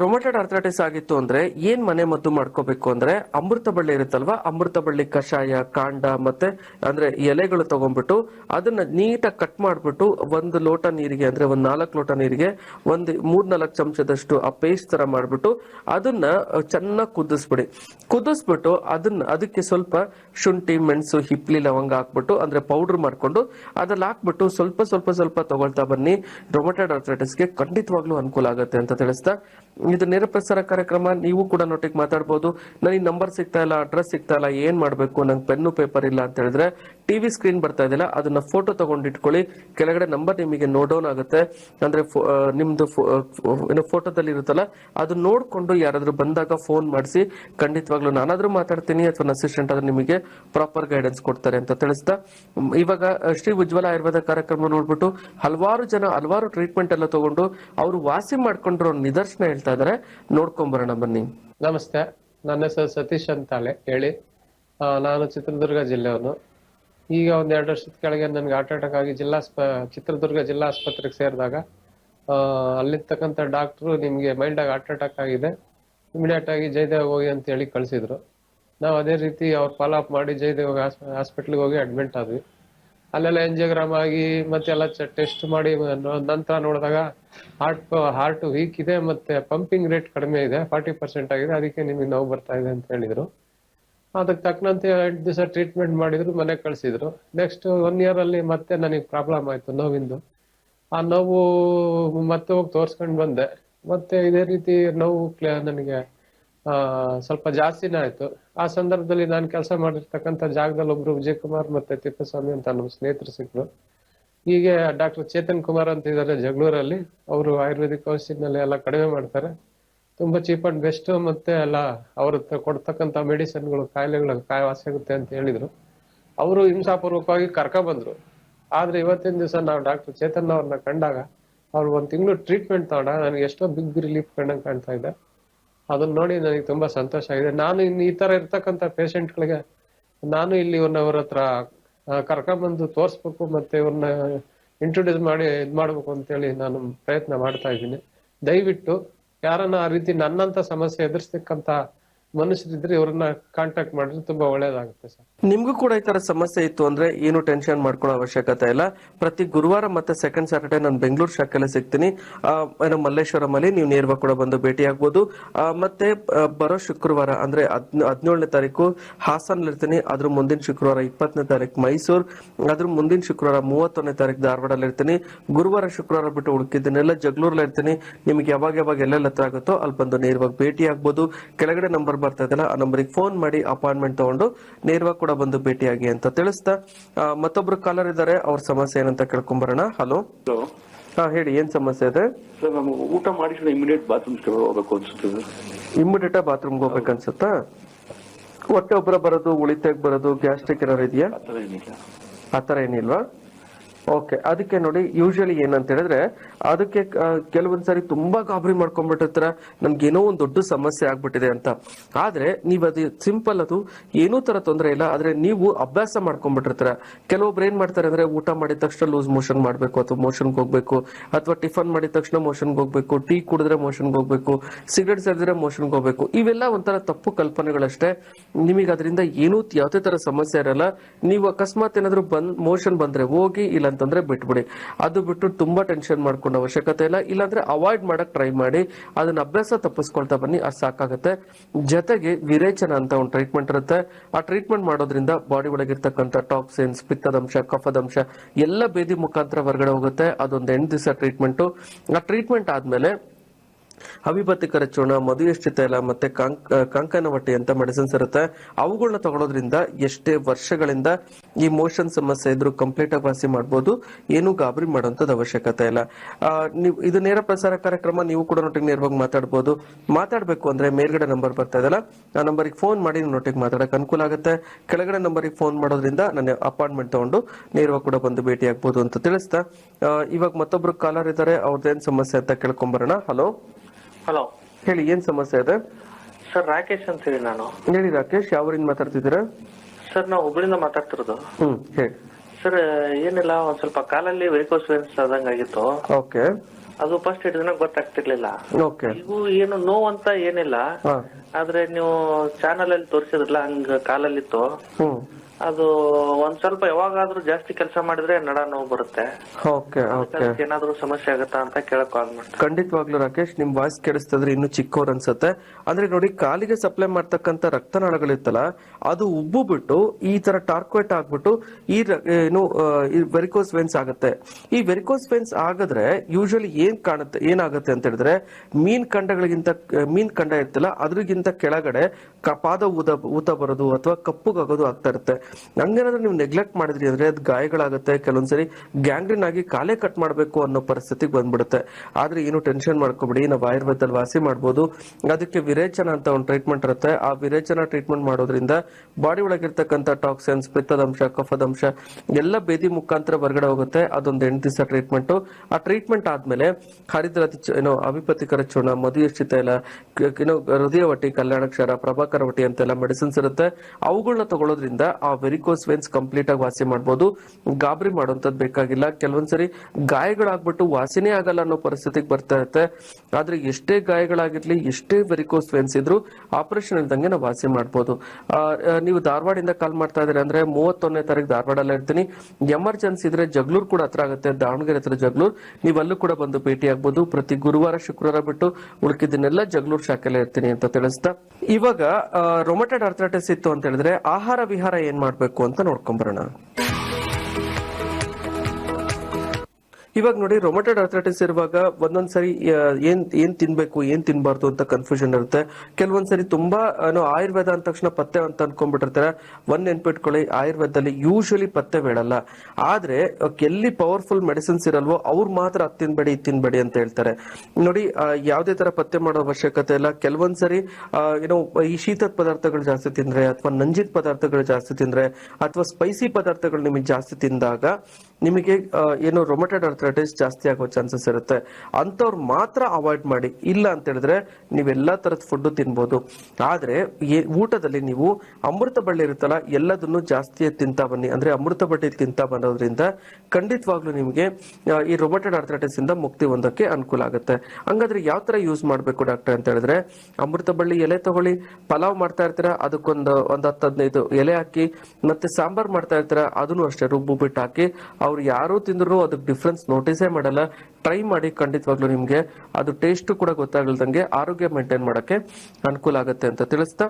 ರೊಮಟೆಡ್ ಆರ್ಥರೈಟಿಸ್ ಆಗಿತ್ತು ಅಂದ್ರೆ ಏನ್ ಮನೆ ಮದ್ದು ಮಾಡ್ಕೋಬೇಕು ಅಂದ್ರೆ ಅಮೃತ ಬಳ್ಳಿ ಇರುತ್ತಲ್ವಾ? ಅಮೃತ ಬಳ್ಳಿ ಕಷಾಯ, ಕಾಂಡ ಮತ್ತೆ, ಅಂದ್ರೆ ಎಲೆಗಳು ತಗೊಂಡ್ಬಿಟ್ಟು ಅದನ್ನ ನೀಟಾಗಿ ಕಟ್ ಮಾಡ್ಬಿಟ್ಟು ಒಂದು ಲೋಟ ನೀರಿಗೆ, ಅಂದ್ರೆ ಒಂದ್ ನಾಲ್ಕು ಲೋಟ ನೀರಿಗೆ ಒಂದ್ ಮೂರ್ನಾಲ್ಕು ಚಮಚದಷ್ಟು ಆ ಪೇಸ್ಟ್ ತರ ಮಾಡ್ಬಿಟ್ಟು ಅದನ್ನ ಚೆನ್ನಾಗಿ ಕುದಿಸ್ಬಿಡಿ. ಕುದಿಸ್ಬಿಟ್ಟು ಅದನ್ನ, ಅದಕ್ಕೆ ಸ್ವಲ್ಪ ಶುಂಠಿ, ಮೆಣಸು, ಹಿಪ್ಲಿ, ಲವಂಗ ಹಾಕ್ಬಿಟ್ಟು, ಅಂದ್ರೆ ಪೌಡರ್ ಮಾಡ್ಕೊಂಡು ಅದ್ರಲ್ಲಿ ಹಾಕ್ಬಿಟ್ಟು ಸ್ವಲ್ಪ ಸ್ವಲ್ಪ ಸ್ವಲ್ಪ ತಗೊಳ್ತಾ ಬನ್ನಿ. ರೊಮಟೆಡ್ ಆರ್ಥರೈಟಿಸ್ಗೆ ಖಂಡಿತವಾಗ್ಲೂ ಅನುಕೂಲ ಆಗುತ್ತೆ ಅಂತ ತಿಳಿಸ್ತಾ ಇದು ನೇರ ಪ್ರಸಾರ ಕಾರ್ಯಕ್ರಮ, ನೀವು ಕೂಡ ನೋಟಿಗೆ ಮಾತಾಡ್ಬೋದು. ನನಗೆ ನಂಬರ್ ಸಿಗ್ತಾ ಇಲ್ಲ ಅಡ್ರೆಸ್ ಸಿಗ್ತಾ ಇಲ್ಲ, ಏನ್ ಮಾಡ್ಬೇಕು, ನಂಗೆ ಪೆನ್ನು ಪೇಪರ್ ಇಲ್ಲ ಅಂತ ಹೇಳಿದ್ರೆ ಟಿವಿ ಸ್ಕ್ರೀನ್ ಬರ್ತಾ ಇದೆಯಲ್ಲ ಅದನ್ನ ಫೋಟೋ ತಗೊಂಡಿಟ್ಕೊಳ್ಳಿ. ಕೆಳಗಡೆ ನಂಬರ್ ನಿಮಗೆ ನೋಡೋನ್ ಡೌನ್ ಆಗುತ್ತೆ. ಅಂದ್ರೆ ನಿಮ್ದು ಏನೋ ಫೋಟೋದಲ್ಲಿ ಇರುತ್ತಲ್ಲ, ಅದು ನೋಡ್ಕೊಂಡು ಯಾರಾದ್ರೂ ಬಂದಾಗ ಫೋನ್ ಮಾಡಿಸಿ. ಖಂಡಿತವಾಗ್ಲೂ ನಾನಾದ್ರೂ ಮಾತಾಡ್ತೀನಿ, ಅಥವಾ ಅಸಿಸ್ಟೆಂಟ್ ಆದ್ರೆ ನಿಮಗೆ ಪ್ರಾಪರ್ ಗೈಡೆನ್ಸ್ ಕೊಡ್ತಾರೆ ಅಂತ ತಿಳಿಸ್ತಾ. ಇವಾಗ ಶ್ರೀ ಉಜ್ವಲ ಆಯುರ್ವೇದ ಕಾರ್ಯಕ್ರಮ ನೋಡ್ಬಿಟ್ಟು ಹಲವಾರು ಜನ ಹಲವಾರು ಟ್ರೀಟ್ಮೆಂಟ್ ಎಲ್ಲ ತಗೊಂಡು ಅವರು ವಾಸಿ ಮಾಡ್ಕೊಂಡ್ರು ನಿಧಾನ ಸುದರ್ಶನ ಹೇಳ್ತಾ ಇದಾರೆ ನೋಡ್ಕೊಂಬರೋಣ ಬನ್ನಿ. ನಮಸ್ತೆ. ನನ್ನ ಹೆಸರು ಸತೀಶ್ ಅಂತಾಳೆ. ಹೇಳಿ. ನಾನು ಚಿತ್ರದುರ್ಗ ಜಿಲ್ಲೆಯವನು. ಈಗ ಒಂದ್ ಎರಡು ವರ್ಷದ ಕೆಳಗೆ ನನ್ಗೆ ಹಾರ್ಟ್ ಅಟ್ಯಾಕ್ ಆಗಿ ಜಿಲ್ಲಾ ಚಿತ್ರದುರ್ಗ ಜಿಲ್ಲಾ ಆಸ್ಪತ್ರೆಗೆ ಸೇರಿದಾಗ ಅಲ್ಲಿರ್ತಕ್ಕಂಥ ಡಾಕ್ಟ್ರು ನಿಮ್ಗೆ ಮೈಲ್ಡ್ ಆಗಿ ಹಾರ್ಟ್ ಅಟ್ಯಾಕ್ ಆಗಿದೆ. ಇಮಿಡಿಯೇಟ್ ಆಗಿ ಜಯದೇವ್ ಹೋಗಿ ಅಂತ ಹೇಳಿ ಕಳಿಸಿದ್ರು. ನಾವು ಅದೇ ರೀತಿ ಅವ್ರು ಫಾಲೋ ಅಪ್ ಮಾಡಿ ಜಯದೇವ್ ಹಾಸ್ಪಿಟ್ಲಿಗೆ ಹೋಗಿ ಅಡ್ಮಿಟ್ ಆದ್ವಿ. ಅಲ್ಲೆಲ್ಲ ಎಂಜಿಯೋಗ್ರಾಮ್ ಆಗಿ ಮತ್ತೆಲ್ಲ ಟೆಸ್ಟ್ ಮಾಡಿ ನಂತರ ನೋಡಿದಾಗ ಹಾರ್ಟ್ ಹಾರ್ಟ್ ವೀಕ್ ಇದೆ ಮತ್ತೆ ಪಂಪಿಂಗ್ ರೇಟ್ ಕಡಿಮೆ ಇದೆ ಫಾರ್ಟಿ ಪರ್ಸೆಂಟ್ ಆಗಿದೆ. ಅದಕ್ಕೆ ನಿಮಗೆ ನೋವು ಬರ್ತಾ ಇದೆ ಅಂತ ಹೇಳಿದ್ರು. ಅದಕ್ಕೆ ತಕ್ಕನಂತೆ ಎಂಟು ದಿವಸ ಟ್ರೀಟ್ಮೆಂಟ್ ಮಾಡಿದ್ರು, ಮನೆ ಕಳಿಸಿದ್ರು. ನೆಕ್ಸ್ಟ್ ಒನ್ ಇಯರ್ ಅಲ್ಲಿ ಮತ್ತೆ ನನಗೆ ಪ್ರಾಬ್ಲಮ್ ಆಯ್ತು ನೋವಿಂದು. ಆ ನೋವು ಮತ್ತೆ ಹೋಗಿ ತೋರಿಸ್ಕೊಂಡು ಬಂದೆ. ಮತ್ತೆ ಇದೇ ರೀತಿ ನೋವು ನನಗೆ ಸ್ವಲ್ಪ ಜಾಸ್ತಿನೇ ಆಯ್ತು. ಆ ಸಂದರ್ಭದಲ್ಲಿ ನಾನು ಕೆಲಸ ಮಾಡಿರ್ತಕ್ಕಂಥ ಜಾಗದಲ್ಲಿ ಒಬ್ರು ವಿಜಯಕುಮಾರ್ ಮತ್ತೆ ತಿಪ್ಪಸ್ವಾಮಿ ಅಂತ ನಮ್ಮ ಸ್ನೇಹಿತರು ಸಿಕ್ಕರು ಹೀಗೆ ಡಾಕ್ಟರ್ ಚೇತನ್ ಕುಮಾರ್ ಅಂತ ಇದ್ದಾರೆ ಜಗಳೂರಲ್ಲಿ. ಅವರು ಆಯುರ್ವೇದಿಕ್ ಔಷಧಿನಲ್ಲಿ ಎಲ್ಲ ಕಡಿಮೆ ಮಾಡ್ತಾರೆ. ತುಂಬಾ ಚೀಪ್ ಅಂಡ್ ಬೆಸ್ಟ್ ಮತ್ತೆ ಎಲ್ಲ ಅವ್ರ ಗಳು ಕಾಯಿಲೆಗಳು ಕಾಯ ವಾಸಿ ಆಗುತ್ತೆ ಅಂತ ಹೇಳಿದ್ರು. ಅವರು ಹಿಂಸಾಪೂರ್ವಕವಾಗಿ ಕರ್ಕ ಬಂದ್ರು. ಆದ್ರೆ ಇವತ್ತಿನ ದಿವಸ ನಾವು ಡಾಕ್ಟರ್ ಚೇತನ್ ಅವ್ರನ್ನ ಕಂಡಾಗ ಅವ್ರು ಒಂದ್ ತಿಂಗಳು ಟ್ರೀಟ್ಮೆಂಟ್ ತಗೊಂಡ, ನನಗೆ ಎಷ್ಟೋ ಬಿಗ್ ರಿಲೀಫ್ ಕಂಡಂಗ್ ಕಾಣ್ತಾ ಇದೆ. ಅದನ್ನ ನೋಡಿ ನನಗೆ ತುಂಬಾ ಸಂತೋಷ ಆಗಿದೆ. ನಾನು ಇನ್ನು ಈ ತರ ಇರ್ತಕ್ಕಂಥ ಗಳಿಗೆ ನಾನು ಇಲ್ಲಿ ಇವ್ರನ್ನ ಅವ್ರ ಹತ್ರ ಕರ್ಕೊಂಡ್ಬಂದು ತೋರಿಸ್ಬೇಕು ಮತ್ತೆ ಇವ್ರನ್ನ ಇಂಟ್ರೊಡ್ಯೂಸ್ ಮಾಡಿ ಇದ್ ಮಾಡ್ಬೇಕು ಅಂತೇಳಿ ನಾನು ಪ್ರಯತ್ನ ಮಾಡ್ತಾ ಇದ್ದೀನಿ. ದಯವಿಟ್ಟು ಯಾರನ್ನ ಆ ರೀತಿ ನನ್ನಂತ ಸಮಸ್ಯೆ ಎದುರಿಸ್ತಕ್ಕಂತ ಮನುಷ್ಯರಿದ್ರೆ ಇವ್ರನ್ನ ಕಾಂಟ್ಯಾಕ್ಟ್ ಮಾಡಿದ್ರೆ ತುಂಬಾ ಒಳ್ಳೇದಾಗುತ್ತೆ ಸರ್. ನಿಮ್ಗೂ ಕೂಡ ಈ ತರ ಸಮಸ್ಯೆ ಇತ್ತು ಅಂದ್ರೆ ಏನು ಟೆನ್ಷನ್ ಮಾಡ್ಕೊಳ್ಳೋ ಅವಶ್ಯಕತೆ ಇಲ್ಲ. ಪ್ರತಿ ಗುರುವಾರ ಮತ್ತೆ ಸೆಕೆಂಡ್ ಸ್ಯಾಟರ್ಡೆ ನಾನು ಬೆಂಗಳೂರು ಶಾಖೆಯಲ್ಲಿ ಸಿಗ್ತೀನಿ. ಏನೋ ಮಲ್ಲೇಶ್ವರಂ ಅಲ್ಲಿ ನೀವು ನೇರವಾಗಿ ಕೂಡ ಬಂದು ಭೇಟಿ ಆಗ್ಬೋದು. ಮತ್ತೆ ಬರೋ ಶುಕ್ರವಾರ ಅಂದ್ರೆ ಹದ್ನ- ಹದಿನೇಳನೇ ತಾರೀಕು ಹಾಸನ್ ಇರ್ತೀನಿ. ಅದ್ರ ಮುಂದಿನ ಶುಕ್ರವಾರ ಇಪ್ಪತ್ತನೇ ತಾರೀಕು ಮೈಸೂರು. ಅದ್ರ ಮುಂದಿನ ಶುಕ್ರವಾರ ಮೂವತ್ತೊಂದನೇ ತಾರೀಕು ಧಾರವಾಡಲ್ಲಿ ಇರ್ತೀನಿ. ಗುರುವಾರ ಶುಕ್ರವಾರ ಬಿಟ್ಟು ಉಳ್ಕಿದ್ದನ್ನೆಲ್ಲ ಜಗಳೂರಲ್ಲಿ ಇರ್ತೀನಿ. ನಿಮ್ಗೆ ಯಾವಾಗ ಯಾವಾಗ ಎಲ್ಲೆಲ್ಲ ಹತ್ರ ಆಗುತ್ತೋ ಅಲ್ಲಿ ಬಂದು ನೇರವಾಗಿ ಭೇಟಿ ಆಗ್ಬೋದು. ಕೆಳಗಡೆ ನಂಬರ್ ಬರ್ತಾ ಇದೆಯಲ್ಲ ಆ ನಂಬರಿಗೆ ಫೋನ್ ಮಾಡಿ ಅಪಾಯಿಂಟ್ಮೆಂಟ್ ತಗೊಂಡು ನೇರವಾಗಿ ಕೂಡ ಬಂದು ಭೇಟಿಯಾಗಿ ಅಂತ ತಿಳಿಸ್ತಾ ಮತ್ತೊಬ್ರು ಕಾಲರ್ ಇದ್ದಾರೆ ಅವ್ರ ಸಮಸ್ಯೆ ಏನಂತ ಕೇಳ್ಕೊಂಬರೋಣ. ಹಲೋ ಹಾ ಹೇಳಿ ಏನ್ ಸಮಸ್ಯೆ ಇದೆ? ಸರ್ ಊಟ ಮಾಡಿ ಇಮಿಡಿಯೇಟ್ ಬಾತ್ರೂಮ್ ಹೋಗ್ಬೇಕು ಅನ್ಸುತ್ತೆ ಬಾತ್ರೂಮ್ ಬಾತ್ರೂಮ್ಗೆ ಹೋಗ್ಬೇಕನ್ಸುತ್ತಾ ಹೊಟ್ಟೆ ಒಬ್ಬರ ಬರೋದು ಉಳಿತಾಗ ಬರೋದು ಗ್ಯಾಸ್ಟ್ರಿಕ್ ಏನಾರು ಇದೆಯಾ? ಆತರ ಏನಿಲ್ವಾ? ಓಕೆ, ಅದಕ್ಕೆ ನೋಡಿ ಯೂಶಲಿ ಏನಂತ ಹೇಳಿದ್ರೆ, ಅದಕ್ಕೆ ಕೆಲವೊಂದ್ಸರಿ ತುಂಬಾ ಗಾಬರಿ ಮಾಡ್ಕೊಂಡ್ಬಿಟ್ಟಿರ್ತಾರ ನಮ್ಗೇನೋ ಏನೋ ಒಂದು ದೊಡ್ಡ ಸಮಸ್ಯೆ ಆಗ್ಬಿಟ್ಟಿದೆ ಅಂತ. ಆದ್ರೆ, ನೀವು ಅದು ಸಿಂಪಲ್ ಅದು, ಏನೂ ತರ ತೊಂದರೆ ಇಲ್ಲ, ಆದ್ರೆ ನೀವು ಅಭ್ಯಾಸ ಮಾಡ್ಕೊಂಡ್ಬಿಟ್ಟಿರ್ತಾರ. ಕೆಲವೊಬ್ರು ಏನ್ ಮಾಡ್ತಾರೆ ಅಂದ್ರೆ, ಊಟ ಮಾಡಿದ ತಕ್ಷಣ ಲೂಸ್ ಮೋಷನ್ ಮಾಡ್ಬೇಕು, ಅಥವಾ ಮೋಷನ್ಗೆ ಹೋಗ್ಬೇಕು, ಅಥವಾ ಟಿಫನ್ ಮಾಡಿದ ತಕ್ಷಣ ಮೋಷನ್ಗೆ ಹೋಗ್ಬೇಕು, ಟೀ ಕುಡಿದ್ರೆ ಮೋಷನ್ಗೆ ಹೋಗ್ಬೇಕು, ಸಿಗರೆಟ್ ಸೇರಿದ್ರೆ ಮೋಷನ್ಗೆ ಹೋಗ್ಬೇಕು, ಇವೆಲ್ಲ ಒಂಥರ ತಪ್ಪು ಕಲ್ಪನೆಗಳಷ್ಟೇ. ನಿಮಗೆ ಅದರಿಂದ ಏನೂ ಯಾವುದೇ ತರ ಸಮಸ್ಯೆ ಇರಲ್ಲ. ನೀವು ಅಕಸ್ಮಾತ್ ಏನಾದ್ರು ಬಂದ್ ಮೋಷನ್ ಬಂದ್ರೆ, ಹೋಗಿ ಇಲ್ಲ ಅಂತಂದ್ರೆ ಬಿಟ್ಬಿಡಿ. ಅದು ಬಿಟ್ಟು ತುಂಬಾ ಟೆನ್ಷನ್ ಮಾಡ್ಕೊಂಡು ಅವಶ್ಯಕತೆ ಇಲ್ಲ. ಇಲ್ಲಾಂದ್ರೆ ಅವಾಯ್ಡ್ ಮಾಡಕ್ ಟ್ರೈ ಮಾಡಿ, ಅದನ್ನ ಅಭ್ಯಾಸ ತಪ್ಪಿಸ್ಕೊಳ್ತಾ ಬನ್ನಿ, ಅದು ಸಾಕಾಗುತ್ತೆ. ಜೊತೆಗೆ ವಿರೇಚನ ಅಂತ ಒಂದು ಟ್ರೀಟ್ಮೆಂಟ್ ಇರುತ್ತೆ. ಆ ಟ್ರೀಟ್ಮೆಂಟ್ ಮಾಡೋದ್ರಿಂದ ಬಾಡಿ ಒಳಗಿರ್ತಕ್ಕಂಥ ಟಾಕ್ಸಿನ್ಸ್ ಪಿತ್ತದಂಶ, ಕಫದಂಶ, ಎಲ್ಲ ಬೇದಿ ಮುಖಾಂತರ ಹೊರಗಡೆ ಹೋಗುತ್ತೆ. ಅದೊಂದು ಎಂಟು ದಿವಸ ಟ್ರೀಟ್ಮೆಂಟ್ ಆ ಟ್ರೀಟ್ಮೆಂಟ್ ಆದ್ಮೇಲೆ ಅವಿಭತ್ತಿಕರ ಚೂರ್ಣ ಮಧುಯಷ್ಟಿ ತೈಲ ಮತ್ತೆ ಕಂಕನ ಕಾಂಕನವಟ್ಟಿ ಅಂತ ಮೆಡಿಸಿನ್ಸ್ ಇರುತ್ತೆ. ಅವುಗಳನ್ನ ತಗೊಳ್ಳೋದ್ರಿಂದ ಎಷ್ಟೇ ವರ್ಷಗಳಿಂದ ಈ ಮೋಷನ್ ಸಮಸ್ಯೆ ಇದ್ರೂ ಕಂಪ್ಲೀಟ್ ಆಗಿ ವಾಸಿ ಮಾಡಬಹುದು ಏನು ಗಾಬರಿ ಮಾಡುವಂತದ್ದು ಅವಶ್ಯಕತೆ ಇಲ್ಲ. ನೀವು, ಇದು ನೇರ ಪ್ರಸಾರ ಕಾರ್ಯಕ್ರಮ, ನೀವು ಕೂಡ ನೋಟಿಗೆ ನೇರವಾಗಿ ಮಾತಾಡಬಹುದು ಮಾತಾಡಬೇಕು ಅಂದ್ರೆ ಮೇಲ್ಗಡೆ ನಂಬರ್ ಬರ್ತಾ ಇದೆಯಲ್ಲ, ಆ ನಂಬರಿಗೆ ಫೋನ್ ಮಾಡಿ ನೀವು ಮಾತಾಡಕ್ಕೆ ಮಾತಾಡಕ್ ಅನುಕೂಲ ಆಗುತ್ತೆ. ಕೆಳಗಡೆ ನಂಬರಿಗೆ ಫೋನ್ ಮಾಡೋದ್ರಿಂದ ನನ್ನ ಅಪಾಯಿಂಟ್ಮೆಂಟ್ ತಗೊಂಡು ನೇರವಾಗಿ ಕೂಡ ಬಂದು ಭೇಟಿ ಆಗ್ಬಹುದು ಅಂತ ತಿಳಿಸ್ತಾ. ಇವಾಗ ಮತ್ತೊಬ್ರು ಕಾಲರ್ ಇದ್ದಾರೆ ಅವ್ರದ್ದೇನ್ ಸಮಸ್ಯೆ ಅಂತ ಕೇಳ್ಕೊಂಬರೋಣ. Hello hello. ಹೇಳಿ ಏನ್ ಸಮಸ್ಯೆ ಇದೆ? ಸರ್ ರಾಕೇಶ್ ಅಂತೇಳಿ ನಾನು. ಹೇಳಿ ರಾಕೇಶ್ ಯಾವರಿಂದ ಮಾತಾಡ್ತಿದ್ದೀರಾ? ಸರ್ ನಾವು ಹುಬ್ಳಿಂದ ಮಾತಾಡ್ತಿರೋದು. ಹ್ಮ್ ಹೇಳಿ. ಸರ್ ಏನಿಲ್ಲ ಒಂದ್ ಸ್ವಲ್ಪ ಕಾಲಲ್ಲಿ ವೆಹಿಕಲ್ಸ್ ವೇನ್ಸ್ ಆದಂಗ್ ಆಗಿತ್ತು. ಓಕೆ. ಅದು ಫಸ್ಟ್ ಹಿಡಿದ ಗೊತ್ತಾಗ್ತಿರ್ಲಿಲ್ಲ. ಓಕೆ. ಇವು ಏನು ನೋವಂತ ಏನಿಲ್ಲ. ಹಾ. ಆದ್ರೆ ನೀವು ಚಾನಲ್ ಅಲ್ಲಿ ತೋರಿಸಿದ್ರಲ್ಲ ಹಂಗ ಕಾಲಲ್ಲಿತ್ತು. ಹ್ಮ್. ಅದು ಒಂದ್ ಸ್ವಲ್ಪ ಯಾವಾಗಾದ್ರೂ ಜಾಸ್ತಿ ಕೆಲಸ ಮಾಡಿದ್ರೆ ನಡ ನೋವು ಬರುತ್ತೆ. ಓಕೆ ಓಕೆ ಅದಕ್ಕೆ ಏನಾದ್ರೂ ಸಮಸ್ಯೆ ಆಗುತ್ತಾ ಅಂತ ಕೇಳಕ್ ಕಾಲ್ ಮಾಡ್ತೀನಿ. ಖಂಡಿತವಾಗ್ಲೂ ರಾಕೇಶ್ ನಿಮ್ ವಾಯ್ಸ್ ಕೇಳಿಸ್ತದ್ರೆ ಇನ್ನು ಚಿಕ್ಕವ್ರು ಅನ್ಸುತ್ತೆ. ಅಂದ್ರೆ ನೋಡಿ ಕಾಲಿಗೆ ಸಪ್ಲೈ ಮಾಡ್ತಕ್ಕಂತ ರಕ್ತನಾಳಗಳಿತ್ತಲ್ಲ ಅದು ಉಬ್ಬು ಬಿಟ್ಟು ಈ ತರ ಟಾರ್ಕ್ವೆಟ್ ಆಗ್ಬಿಟ್ಟು ಈ ರ- ಏನು ವೆರಿಕೋಸ್ ವೆನ್ಸ್ ಆಗುತ್ತೆ. ಈ ವೆರಿಕೋಸ್ ವೆನ್ಸ್ ಆಗಿದ್ರೆ ಯೂಶಲಿ ಏನ್ ಕಾಣುತ್ತೆ ಏನಾಗುತ್ತೆ ಅಂತ ಹೇಳಿದ್ರೆ ಮೀನ್ ಕಂಡಗಳಿಗಿಂತ ಮೀನ್ ಕಂಡ ಇರ್ತಲ್ಲ ಅದ್ರಿಗಿಂತ ಕೆಳಗಡೆ ಕಪಾದ ಪಾದ ಊದ ಊತ ಬರೋದು ಅಥವಾ ಕಪ್ಪುಗಾಗೋದು ಆಗ್ತಾ ಇರುತ್ತೆ. ಹಂಗೇನಾದ್ರೂ ನೀವು ನೆಗ್ಲೆಕ್ಟ್ ಮಾಡಿದ್ರಿ ಅಂದ್ರೆ ಅದು ಗಾಯಗಳಾಗುತ್ತೆ ಕೆಲವೊಂದ್ಸರಿ ಗ್ಯಾಂಗ್ರಿನ್ ಆಗಿ ಕಾಲೇ ಕಟ್ ಮಾಡಬೇಕು ಅನ್ನೋ ಪರಿಸ್ಥಿತಿಗೆ ಬಂದ್ಬಿಡುತ್ತೆ. ಆದ್ರೆ ಏನು ಟೆನ್ಷನ್ ಮಾಡ್ಕೋಬೇಡಿ, ನಾವು ಆಯುರ್ವೇದದಲ್ಲಿ ವಾಸಿ ಮಾಡ್ಬೋದು. ಅದಕ್ಕೆ ವಿರೇಚನ ಅಂತ ಒಂದು ಟ್ರೀಟ್ಮೆಂಟ್ ಇರುತ್ತೆ. ಆ ವಿರೇಚನ ಟ್ರೀಟ್ಮೆಂಟ್ ಮಾಡೋದ್ರಿಂದ ಬಾಡಿ ಒಳಗಿರ್ತಕ್ಕಂಥ ಟಾಕ್ಸಿನ್ಸ್ ಪಿತ್ತದಂಶ, ಕಫದಂಶ, ಎಲ್ಲ ಬೇದಿ ಮುಖಾಂತರ ಹೊರಗಡೆ ಹೋಗುತ್ತೆ. ಅದೊಂದು ಎಂಟು ದಿವಸ ಟ್ರೀಟ್ಮೆಂಟ್ ಆ ಟ್ರೀಟ್ಮೆಂಟ್ ಆದ್ಮೇಲೆ ಹರಿದ್ರತಿ ಏನೋ ಅವಿಪತಿಕರ ಚೂರ್ಣ ಮಧುಯಶ್ಚಿತ ಎಲ್ಲ ಏನೋ ಹೃದಯ ವಟಿ ಕಲ್ಯಾಣಕ್ಷರ ಪ್ರಭಾಕರ ವಟಿ ಅಂತೆಲ್ಲ ಮೆಡಿಸಿನ್ಸ್ ಇರುತ್ತೆ. ಅವುಗಳನ್ನ ತಗೊಳ್ಳೋದ್ರಿಂದ ಆ ವೆರಿಕೋಸ್ ವೆನ್ಸ್ ಕಂಪ್ಲೀಟ್ ಆಗಿ ವಾಸಿ ಮಾಡ್ಬೋದು. ಗಾಬರಿ ಮಾಡುವಂತದ್ದು ಬೇಕಾಗಿಲ್ಲ. ಕೆಲವೊಂದ್ಸರಿ ಗಾಯಗಳಾಗ್ಬಿಟ್ಟು ವಾಸಿನೇ ಆಗಲ್ಲ ಅನ್ನೋ ಪರಿಸ್ಥಿತಿಗೆ ಬರ್ತಾ ಇರುತ್ತೆ. ಆದ್ರೆ ಎಷ್ಟೇ ಗಾಯಗಳಾಗಿರ್ಲಿ, ಎಷ್ಟೇ ವೆರಿಕೋಸ್ ವೆನ್ಸ್ ಇದ್ರು ಆಪರೇಷನ್ ಇಲ್ದಂಗೆ ನಾವು ವಾಸಿ ಮಾಡ್ಬೋದು. ನೀವು ಧಾರವಾಡದಿಂದ ಕಾಲ್ ಮಾಡ್ತಾ ಇದ್ರೆ ಅಂದ್ರೆ ಮೂವತ್ತೊಂದನೇ ತಾರೀಕು ಧಾರವಾಡಲ್ಲೇ ಇರ್ತೀನಿ. ಎಮರ್ಜೆನ್ಸಿ ಇದ್ರೆ ಜಗಳೂರು ಕೂಡ ಹತ್ರ ಆಗುತ್ತೆ. ದಾವಣಗೆರೆ ಹತ್ರ ಜಗಳೂರು. ನೀವು ಅಲ್ಲೂ ಕೂಡ ಬಂದು ಭೇಟಿ ಆಗ್ಬೋದು. ಪ್ರತಿ ಗುರುವಾರ, ಶುಕ್ರವಾರ ಬಿಟ್ಟು ಉಳ್ಕಿದ್ದನ್ನೆಲ್ಲ ಜಗಳೂರು ಶಾಖೆಲ್ಲ ಇರ್ತೀನಿ ಅಂತ ತಿಳಿಸ್ತಾ. ಇವಾಗ ರೊಮಟೆಡ್ ಆರ್ಥರೈಟಿಸ್ ಇತ್ತು ಅಂತ ಹೇಳಿದ್ರೆ ಆಹಾರ ವಿಹಾರ ಏನ್ ಮಾಡ್ಬೇಕು ಅಂತ ನೋಡ್ಕೊಂಬರೋಣ ಇವಾಗ ನೋಡಿ ರೊಮಟೆಡ್ ಆರ್ಥರೈಟಿಸ್ ಇರುವಾಗ ಒಂದೊಂದ್ಸರಿ ಏನ್ ಏನ್ ತಿನ್ಬೇಕು, ಏನ್ ತಿನ್ಬಾರ್ದು ಅಂತ ಕನ್ಫ್ಯೂಷನ್ ಇರುತ್ತೆ. ಕೆಲವೊಂದ್ಸರಿ ತುಂಬಾ ಆಯುರ್ವೇದ ಅಂದ ತಕ್ಷಣ ಪತ್ತೆ ಅಂತ ಅನ್ಕೊಂಡ್ಬಿಟ್ಟಿರ್ತಾರೆ. ಒಂದ್ ನೆನ್ಪಿಟ್ಕೊಳ್ಳಿ, ಆಯುರ್ವೇದದಲ್ಲಿ ಯೂಶಲಿ ಪತ್ತೆ ಬೇಡಲ್ಲ. ಆದ್ರೆ ಎಲ್ಲಿ ಪವರ್ಫುಲ್ ಮೆಡಿಸಿನ್ಸ್ ಇರಲ್ವೋ, ಅವ್ರು ಮಾತ್ರ ಅದು ತಿನ್ಬೇಡಿ, ಇದು ತಿನ್ಬೇಡಿ ಅಂತ ಹೇಳ್ತಾರೆ. ನೋಡಿ ಯಾವುದೇ ತರ ಪತ್ತೆ ಮಾಡೋ ಅವಶ್ಯಕತೆ ಇಲ್ಲ. ಕೆಲವೊಂದ್ಸರಿ ಏನೋ, ಈ ಶೀತದ ಪದಾರ್ಥಗಳು ಜಾಸ್ತಿ ತಿಂದ್ರೆ, ಅಥವಾ ನಂಜಿತ್ ಪದಾರ್ಥಗಳು ಜಾಸ್ತಿ ತಿಂದ್ರೆ, ಅಥವಾ ಸ್ಪೈಸಿ ಪದಾರ್ಥಗಳು ನಿಮಗೆ ಜಾಸ್ತಿ ತಿಂದಾಗ ನಿಮಗೆ ಏನು ರೊಮಟೆಡ್ ಆರ್ಥರೈಟಿಸ್ ಜಾಸ್ತಿ ಆಗೋ ಚಾನ್ಸಸ್ ಇರುತ್ತೆ. ಅಂಥವ್ರು ಮಾತ್ರ ಅವಾಯ್ಡ್ ಮಾಡಿ. ಇಲ್ಲ ಅಂತ ಹೇಳಿದ್ರೆ ನೀವೆಲ್ಲ ಥರದ ಫುಡ್ ತಿನ್ಬೋದು. ಆದರೆ, ಈ ಊಟದಲ್ಲಿ ನೀವು ಅಮೃತ ಬಳ್ಳಿ ಇರುತ್ತಲ್ಲ, ಎಲ್ಲದನ್ನು ಜಾಸ್ತಿ ತಿಂತಾ ಬನ್ನಿ. ಅಂದ್ರೆ ಅಮೃತ ಬಳ್ಳಿ ತಿಂತಾ ಬರೋದ್ರಿಂದ ಖಂಡಿತವಾಗ್ಲೂ ನಿಮಗೆ ಈ ರೊಮಟೆಡ್ ಆರ್ಥರೈಟಿಸ್ ಇಂದ ಮುಕ್ತಿ ಹೊಂದಕ್ಕೆ ಅನುಕೂಲ ಆಗುತ್ತೆ. ಹಂಗಾದ್ರೆ ಯಾವ ತರ ಯೂಸ್ ಮಾಡ್ಬೇಕು ಡಾಕ್ಟರ್ ಅಂತ ಹೇಳಿದ್ರೆ, ಅಮೃತ ಬಳ್ಳಿ ಎಲೆ ತಗೊಳ್ಳಿ. ಪಲಾವ್ ಮಾಡ್ತಾ ಇರ್ತೀರಾ, ಅದಕ್ಕೊಂದು, ಒಂದು ಹತ್ತು ಹದಿನೈದು ಎಲೆ ಹಾಕಿ. ಮತ್ತೆ ಸಾಂಬಾರ್ ಮಾಡ್ತಾ ಇರ್ತೀರಾ, ಅದನ್ನು ಅಷ್ಟೇ ರುಬ್ಬು ಬಿಟ್ಟು ಹಾಕಿ. ಅವ್ರು ಯಾರು ತಿಂದ್ರು ಅದಕ್ಕೆ ಡಿಫ್ರೆನ್ಸ್ ನೋಟಿಸೇ ಮಾಡಲ್ಲ. ಟ್ರೈ ಮಾಡಿ ಖಂಡಿತವಾಗ್ಲೂ ನಿಮ್ಗೆ ಅದು ಟೇಸ್ಟ್ ಕೂಡ ಗೊತ್ತಾಗಲ್ದಂಗೆ ಆರೋಗ್ಯ ಮೇಂಟೈನ್ ಮಾಡಕ್ಕೆ ಅನುಕೂಲ ಆಗುತ್ತೆ ಅಂತ ತಿಳಿಸ್ತಾ.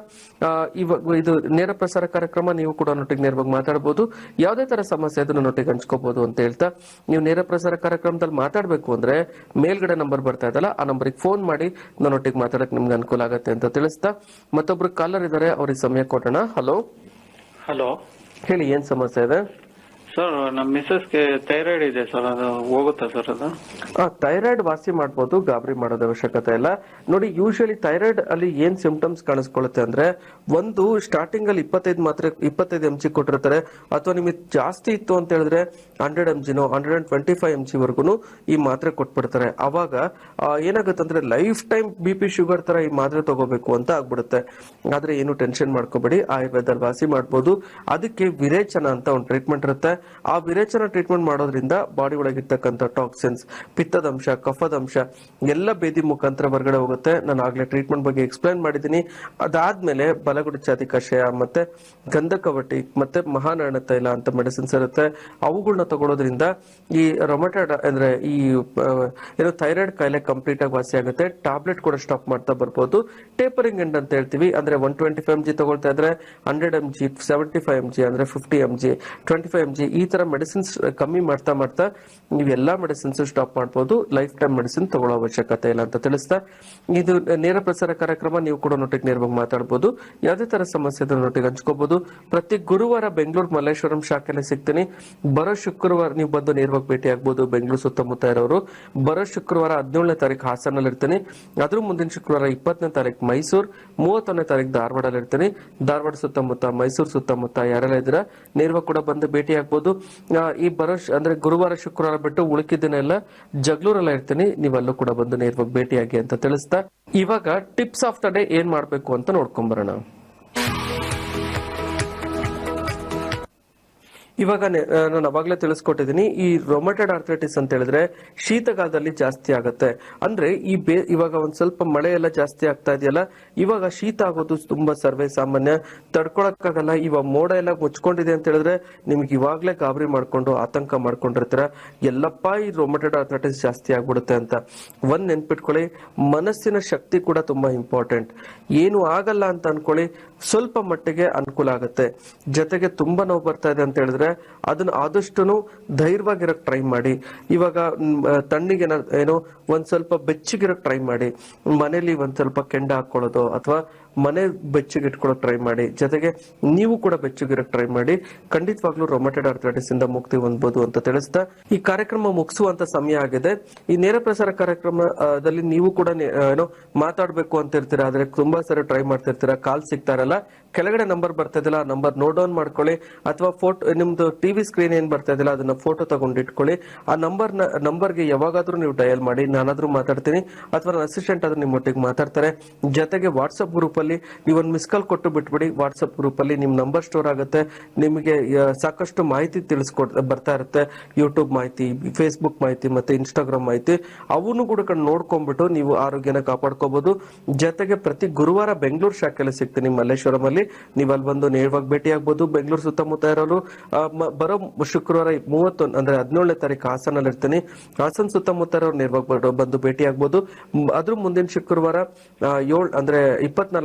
ಇವಾಗ ಇದು ನೇರ ಪ್ರಸಾರ ಕಾರ್ಯಕ್ರಮ ನೀವು ಕೂಡ ನೋಟಿಗೆ ನೇರವಾಗಿ ಮಾತಾಡಬಹುದು ಯಾವುದೇ ತರ ಸಮಸ್ಯೆ ಅದನ್ನು ನೋಟಿಗೆ ಹಂಚ್ಕೋಬಹುದು ಅಂತ ಹೇಳ್ತಾ. ನೀವು ನೇರ ಪ್ರಸಾರ ಕಾರ್ಯಕ್ರಮದಲ್ಲಿ ಮಾತಾಡಬೇಕು ಅಂದ್ರೆ ಮೇಲ್ಗಡೆ ನಂಬರ್ ಬರ್ತಾ ಇದಲ್ಲ ಆ ನಂಬರಿಗೆ ಫೋನ್ ಮಾಡಿ ನನ್ನೊಟ್ಟಿಗೆ ಮಾತಾಡಕ್ ನಿಮ್ಗೆ ಅನುಕೂಲ ಆಗುತ್ತೆ ಅಂತ ತಿಳಿಸ್ತಾ. ಮತ್ತೊಬ್ರು ಕಾಲರ್ ಇದ್ದಾರೆ ಅವ್ರಿಗೆ ಸಮಯ ಕೊಡೋಣ. ಹಲೋ ಹಲೋ ಹೇಳಿ ಏನ್ ಸಮಸ್ಯೆ ಇದೆ? ಸರ್ ನಮ್ಮ ಮಿಸ್ಸಸ್ಗೆ ಥೈರಾಯ್ಡ್ ಇದೆ ಸರ್, ಅದು ಹೋಗುತ್ತಾ ಸರ್ ಅದು? ಥೈರಾಯ್ಡ್ ವಾಸಿ ಮಾಡ್ಬೋದು, ಗಾಬರಿ ಮಾಡೋದ ಅವಶ್ಯಕತೆ ಇಲ್ಲ. ನೋಡಿ ಯೂಶಲಿ ಥೈರಾಯ್ಡ್ ಅಲ್ಲಿ ಏನ್ ಸಿಂಪ್ಟಮ್ಸ್ ಕಾಣಿಸ್ಕೊಳ್ಳುತ್ತೆ ಅಂದ್ರೆ, ಒಂದು ಸ್ಟಾರ್ಟಿಂಗ್ ಅಲ್ಲಿ ಇಪ್ಪತ್ತೈದು ಮಾತ್ರೆ, ಇಪ್ಪತ್ತೈದು ಎಂ ಜಿ ಕೊಟ್ಟಿರ್ತಾರೆ. ಅಥವಾ ನಿಮಗೆ ಜಾಸ್ತಿ ಇತ್ತು ಅಂತ ಹೇಳಿದ್ರೆ hundred M ಜಿನೋ hundred and twenty five M G ವರ್ಗೂ ಈ ಮಾತ್ರೆ ಕೊಟ್ಬಿಡ್ತಾರೆ. ಅವಾಗ ಏನಾಗುತ್ತೆ ಅಂದ್ರೆ life time B P sugar ತರ ಈ ಮಾತ್ರೆ ತಗೋಬೇಕು ಅಂತ ಆಗ್ಬಿಡುತ್ತೆ. ಆದ್ರೆ ಏನು ಟೆನ್ಷನ್ ಮಾಡ್ಕೋಬೇಡಿ ಆಯುರ್ವೇದ ವಾಸಿ ಮಾಡ್ಬೋದು. ಅದಕ್ಕೆ ವಿರೇಚನ ಅಂತ ಒಂದು ಟ್ರೀಟ್ಮೆಂಟ್ ಇರುತ್ತೆ. ಆ ವಿರೇಚನ ಟ್ರೀಟ್ಮೆಂಟ್ ಮಾಡೋದ್ರಿಂದ ಬಾಡಿ ಒಳಗಿರ್ತಕ್ಕಂಥ ಟಾಕ್ಸಿನ್ಸ್ ಪಿತ್ತದಂಶ, ಕಫದಂಶ, ಎಲ್ಲ ಬೇದಿ ಮುಖಾಂತರ ಹೊರಗಡೆ ಹೋಗುತ್ತೆ. ನಾನು ಆಗ್ಲೇ ಟ್ರೀಟ್ಮೆಂಟ್ ಬಗ್ಗೆ ಎಕ್ಸ್ಪ್ಲೈನ್ ಮಾಡಿದ್ದೀನಿ. ಅದಾದ್ಮೇಲೆ ಬಲಗುಡಿ ಕಷಾಯ ಮತ್ತೆ ಗಂಧಕವಟಿ ಮತ್ತೆ ಮಹಾನಾರಾಯಣ ತೈಲ ಅಂತ ಮೆಡಿಸಿನ್ಸ್ ಇರುತ್ತೆ. ಅವುಗಳನ್ನ ತಗೊಳ್ಳೋದ್ರಿಂದ ಈ ರೊಮಟಾಡ ಅಂದ್ರೆ ಈ ಏನೋ ಥೈರಾಯ್ಡ್ ಕಾಯಿಲೆ ಕಂಪ್ಲೀಟ್ ಆಗಿ ವಾಸಿ ಆಗುತ್ತೆ. ಟ್ಯಾಬ್ಲೆಟ್ ಕೂಡ ಸ್ಟಾಪ್ ಮಾಡ್ತಾ ಬರ್ಬೋದು. ಟೇಪರಿಂಗ್ ಎಂಡ್ ಅಂತ ಹೇಳ್ತೀವಿ. ಅಂದ್ರೆ one twenty five M G ತಗೊಳ್ತಾ ಇದ್ರೆ hundred M G seventy five M G ಅಂದ್ರೆ fifty M G twenty five M G ಈ ತರ ಮೆಡಿಸಿನ್ಸ್ ಕಮ್ಮಿ ಮಾಡ್ತಾ ಮಾಡ್ತಾ ನೀವು ಎಲ್ಲಾ ಮೆಡಿಸಿನ್ಸ್ ಸ್ಟಾಪ್ ಮಾಡ್ಬೋದು ಲೈಫ್ ಟೈಮ್ ಮೆಡಿಸಿನ್ ತಗೊಳ್ಳೋ ಅವಶ್ಯಕತೆ ಇಲ್ಲ ಅಂತ ತಿಳಿಸ್ತಾ. ಇದು ನೇರ ಪ್ರಸಾರ ಕಾರ್ಯಕ್ರಮ, ನೀವು ಕೂಡ ನೋಟಿಗೆ ನೇರವಾಗಿ ಮಾತಾಡಬಹುದು ಯಾವುದೇ ತರ ಸಮಸ್ಯೆ ನೋಟಿಗೆ ಹಂಚ್ಕೋಬಹುದು ಪ್ರತಿ ಗುರುವಾರ ಬೆಂಗಳೂರು ಮಲ್ಲೇಶ್ವರಂ ಶಾಖೆಯಲ್ಲಿ ಸಿಗ್ತೀನಿ. ಬರೋ ಶುಕ್ರವಾರ ನೀವು ಬಂದು ನೇರವಾಗಿ ಭೇಟಿ ಆಗ್ಬೋದು, ಬೆಂಗಳೂರು ಸುತ್ತಮುತ್ತ ಇರೋರು. ಬರೋ ಶುಕ್ರವಾರ ಹದಿನೇಳನೇ ತಾರೀಕು ಹಾಸನಲ್ಲಿ ಇರ್ತೀನಿ. ಅದ್ರ ಮುಂದಿನ ಶುಕ್ರವಾರ ಇಪ್ಪತ್ತನೇ ತಾರೀಕು ಮೈಸೂರು, ಮೂವತ್ತೊಂದನೇ ತಾರೀಕು ಧಾರವಾಡಲ್ಲಿ ಇರ್ತೀನಿ. ಧಾರವಾಡ ಸುತ್ತಮುತ್ತ ಮೈಸೂರು ಸುತ್ತಮುತ್ತ ಯಾರೆಲ್ಲ ಇದ್ರ ನೇರವಾಗಿ ಕೂಡ ಬಂದು ಭೇಟಿ ಆಗ್ಬೋದು. ಆ, ಈ ಬರೋ ಅಂದ್ರೆ ಗುರುವಾರ ಶುಕ್ರವಾರ ಬಿಟ್ಟು ಉಳಿಕಿದ್ದನ್ನೆಲ್ಲ ಜಗಳೂರಲ್ಲ ಇರ್ತೀನಿ. ನೀವೆಲ್ಲೂ ಕೂಡ ಬಂದು ನೇರವಾಗಿ ಭೇಟಿಯಾಗಿ ಅಂತ ತಿಳಿಸ್ತಾ. ಇವಾಗ ಟಿಪ್ಸ್ ಆಫ್ ದ ಡೇ ಏನ್ ಮಾಡ್ಬೇಕು ಅಂತ ನೋಡ್ಕೊಂಬರೋಣ ಇವಾಗ ನಾನು ಅವಾಗಲೇ ತಿಳಿಸ್ಕೊಟ್ಟಿದ್ದೀನಿ, ಈ ರೊಮಟೆಡ್ ಆರ್ಥರೈಟಿಸ್ ಅಂತ ಹೇಳಿದ್ರೆ ಶೀತಗಾಲದಲ್ಲಿ ಜಾಸ್ತಿ ಆಗುತ್ತೆ. ಅಂದ್ರೆ ಈ ಬೇ, ಇವಾಗ ಒಂದ್ ಸ್ವಲ್ಪ ಮಳೆ ಎಲ್ಲ ಜಾಸ್ತಿ ಆಗ್ತಾ ಇದೆಯಲ್ಲ, ಇವಾಗ ಶೀತ ಆಗೋದು ತುಂಬಾ ಸರ್ವೇ ಸಾಮಾನ್ಯ. ತಡ್ಕೊಳಕ್ಕಾಗಲ್ಲ ಇವಾಗ ಮೋಡ ಎಲ್ಲ ಮುಚ್ಕೊಂಡಿದೆ ಅಂತ ಹೇಳಿದ್ರೆ ನಿಮ್ಗೆ ಇವಾಗ್ಲೇ ಗಾಬರಿ ಮಾಡ್ಕೊಂಡು, ಆತಂಕ ಮಾಡ್ಕೊಂಡಿರ್ತೀರ. ಎಲ್ಲಪ್ಪ, ಈ ರೊಮಟೆಡ್ ಆರ್ಥರೈಟಿಸ್ ಜಾಸ್ತಿ ಆಗ್ಬಿಡುತ್ತೆ ಅಂತ. ಒಂದ್ ನೆನ್ಪಿಟ್ಕೊಳ್ಳಿ, ಮನಸ್ಸಿನ ಶಕ್ತಿ ಕೂಡ ತುಂಬಾ ಇಂಪಾರ್ಟೆಂಟ್ ಏನು ಆಗಲ್ಲ ಅಂತ ಅನ್ಕೊಳ್ಳಿ ಸ್ವಲ್ಪ ಮಟ್ಟಿಗೆ ಅನುಕೂಲ ಆಗುತ್ತೆ. ಜೊತೆಗೆ ತುಂಬಾ ನೋವು ಬರ್ತಾ ಇದೆ ಅಂತ ಹೇಳಿದ್ರೆ ಅದನ್ನ ಆದಷ್ಟು ಧೈರ್ಯವಾಗಿರೋಕೆ ಟ್ರೈ ಮಾಡಿ. ಇವಾಗ ತಣ್ಣಿಗೆ ಏನೋ ಒಂದ್ ಸ್ವಲ್ಪ ಬೆಚ್ಚಗಿರೋಕೆ ಟ್ರೈ ಮಾಡಿ. ಮನೇಲಿ ಒಂದ್ ಸ್ವಲ್ಪ ಕೆಂಡ ಹಾಕೊಳ್ಳೋದು ಅಥವಾ ಮನೆ ಬೆಚ್ಚಗೆ ಇಟ್ಕೊಳ್ಳೋಕೆ ಟ್ರೈ ಮಾಡಿ, ಜೊತೆಗೆ ನೀವು ಕೂಡ ಬೆಚ್ಚಗಿರಕ್ ಟ್ರೈ ಮಾಡಿ, ಖಂಡಿತವಾಗ್ಲೂ ರೊಮೆಟೆಡ್ ಆರ್ಥರೈಟಿಸ್ ಇಂದ ಮುಕ್ತಿ ಹೊಂದಬಹುದು ಅಂತ ತಿಳಿಸ್ತಾ ಈ ಕಾರ್ಯಕ್ರಮ ಮುಗಿಸುವಂತ ಸಮಯ ಆಗಿದೆ. ಈ ನೇರ ಪ್ರಸಾರ ಕಾರ್ಯಕ್ರಮದಲ್ಲಿ ನೀವು ಕೂಡ ಏನೋ ಮಾತಾಡ್ಬೇಕು ಅಂತ ಇರ್ತೀರಾ, ಆದ್ರೆ ತುಂಬಾ ಸರಿ ಟ್ರೈ ಮಾಡ್ತಿರ್ತೀರಾ, ಕಾಲ್ ಸಿಗ್ತಾ ಇರಲ್ಲ ಕೆಳಗಡೆ ನಂಬರ್ ಬರ್ತಾ ಇದಿಲ್ಲ ಆ ನಂಬರ್ ನೋಟ್ ಡೌನ್ ಮಾಡ್ಕೊಳ್ಳಿ, ಅಥವಾ ಫೋಟೋ ನಿಮ್ದು ಟಿವಿ ಸ್ಕ್ರೀನ್ ಏನ್ ಬರ್ತಾ ಇದಿಲ್ಲ ಅದನ್ನ ಫೋಟೋ ತಗೊಂಡಿಟ್ಕೊಳ್ಳಿ ಆ ನಂಬರ್ ನಂಬರ್ಗೆ ಯಾವಾಗಾದ್ರೂ ನೀವು ಡಯಲ್ ಮಾಡಿ, ನಾನಾದ್ರೂ ಮಾತಾಡ್ತೀನಿ, ಅಥವಾ ಅಸಿಸ್ಟೆಂಟ್ ಆದ್ರೂ ನಿಮ್ಮೊಟ್ಟಿಗೆ ಮಾತಾಡ್ತಾರೆ. ಜೊತೆಗೆ ವಾಟ್ಸ್ಆಪ್ ಗ್ರೂಪ್ ಅಲ್ಲಿ ನೀವೊಂದು ಮಿಸ್ ಕಾಲ್ ಕೊಟ್ಟು ಬಿಟ್ಬಿಡಿ ವಾಟ್ಸಪ್ ಗ್ರೂಪಲ್ಲಿ ನಿಮ್ಮ ನಿಮ್ ನಂಬರ್ ಸ್ಟೋರ್ ಆಗುತ್ತೆ. ನಿಮಗೆ ಸಾಕಷ್ಟು ಮಾಹಿತಿ ತಿಳಿಸ್ಕೊಡ್, ಬರ್ತಾ ಇರುತ್ತೆ. ಯೂಟ್ಯೂಬ್ ಮಾಹಿತಿ ಫೇಸ್ಬುಕ್ ಮಾಹಿತಿ ಮತ್ತೆ ಇನ್ಸ್ಟಾಗ್ರಾಮ್ ಮಾಹಿತಿ. ಅವನು ಕೂಡ ಕಣ್ ನೋಡ್ಕೊಂಡ್ಬಿಟ್ಟು ನೀವು ಆರೋಗ್ಯನ ಕಾಪಾಡ್ಕೋಬಹುದು ಜೊತೆಗೆ ಪ್ರತಿ ಗುರುವಾರ ಬೆಂಗಳೂರು ಶಾಖೆಯಲ್ಲಿ ಸಿಗ್ತೀನಿ ಮಲ್ಲೇಶ್ವರಂ ಅಲ್ಲಿ ನೀವು ಅಲ್ಲಿ ಬಂದು ನೇರವಾಗಿ ಭೇಟಿ ಆಗ್ಬೋದು ಬೆಂಗಳೂರು ಸುತ್ತಮುತ್ತ ಇರೋರು ಬರೋ ಶುಕ್ರವಾರ ಮೂವತ್ತೊಂದು, ಅಂದ್ರೆ ಹದಿನೇಳನೇ ತಾರೀಕು ಹಾಸನಲ್ಲಿ ಇರ್ತೀನಿ. ಹಾಸನ್ ಸುತ್ತಮುತ್ತ ಇರೋರು ನೇರವಾಗಿ ಬಂದು ಭೇಟಿ ಆಗ್ಬೋದು ಅದ್ರ ಮುಂದಿನ ಶುಕ್ರವಾರ ಏಳು, ಅಂದ್ರೆ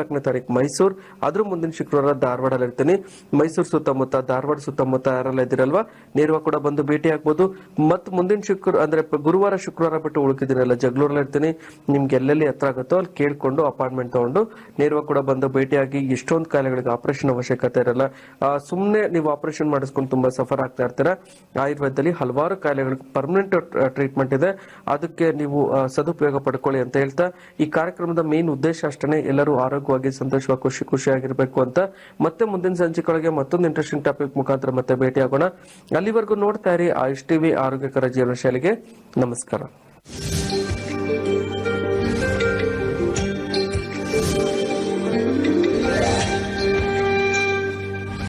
ಇಪ್ಪತ್ನಾಲ್ಕನೇ ತಾರೀಕು ಮೈಸೂರು. ಅದ್ರ ಮುಂದಿನ ಶುಕ್ರವಾರ ಧಾರವಾಡಲ್ಲಿ ಇರ್ತೀನಿ. ಮೈಸೂರು ಸುತ್ತಮುತ್ತ, ಧಾರವಾಡ ಸುತ್ತಮುತ್ತ ಯಾರೆಲ್ಲ ಇದ್ದೀರಲ್ವಾ? ನೇರವ ಕೂಡ ಬಂದು ಭೇಟಿ ಆಗ್ಬೋದು. ಮತ್ತು ಮುಂದಿನ ಶುಕ್ರ, ಅಂದ್ರೆ ಗುರುವಾರ, ಶುಕ್ರವಾರ ಬಿಟ್ಟು ಉಳ್ಕಿದ್ದೀನಲ್ಲ, ಜಗಳೂರಲ್ಲಿ ಇರ್ತೀನಿ. ನಿಮ್ಗೆ ಎಲ್ಲೆಲ್ಲಿ ಹತ್ರ ಆಗುತ್ತೋ ಅಲ್ಲಿ ಕೇಳ್ಕೊಂಡು ಅಪಾಯಿಂಟ್ಮೆಂಟ್ ತಗೊಂಡು ನೇರವಾಗಿ ಕೂಡ ಬಂದು ಭೇಟಿಯಾಗಿ ಎಷ್ಟೊಂದು ಕಾಯಿಲೆಗಳಿಗೆ ಆಪರೇಷನ್ ಅವಶ್ಯಕತೆ ಇರಲ್ಲ. ಸುಮ್ಮನೆ ನೀವು ಆಪರೇಷನ್ ಮಾಡಿಸ್ಕೊಂಡು ತುಂಬಾ ಸಫರ್ ಆಗ್ತಾ ಇರ್ತೀರ? ಆಯುರ್ವೇದದಲ್ಲಿ ಹಲವಾರು ಕಾಯಿಲೆಗಳಿಗೆ ಪರ್ಮನೆಂಟ್ ಟ್ರೀಟ್ಮೆಂಟ್ ಇದೆ. ಅದಕ್ಕೆ ನೀವು ಸದುಪಯೋಗ ಪಡ್ಕೊಳ್ಳಿ ಅಂತ ಹೇಳ್ತಾ ಈ ಕಾರ್ಯಕ್ರಮದ ಮೇನ್ ಉದ್ದೇಶ ಅಷ್ಟೇ ಎಲ್ಲರೂ ಆರೋಗ್ಯವಾಗಿ ಸಂತೋಷವಾಗಿ, ಖುಷಿ, ಖುಷಿಯಾಗಿರ್ಬೇಕು ಅಂತ ಮತ್ತೆ ಮುಂದಿನ ಸಂಚಿಕೆಯೊಳಗೆ ಮತ್ತೊಂದು ಇಂಟ್ರೆಸ್ಟಿಂಗ್ ಟಾಪಿಕ್ ಮುಖಾಂತರ ಮತ್ತೆ ಭೇಟಿ ಆಗೋಣ ಅಲ್ಲಿವರೆಗೂ ನೋಡ್ತಾ ಇರಿ ಆಯುಷ್ ಟಿವಿ ಆರೋಗ್ಯಕರ ಜೀವನ ಶೈಲಿಗೆ ನಮಸ್ಕಾರ.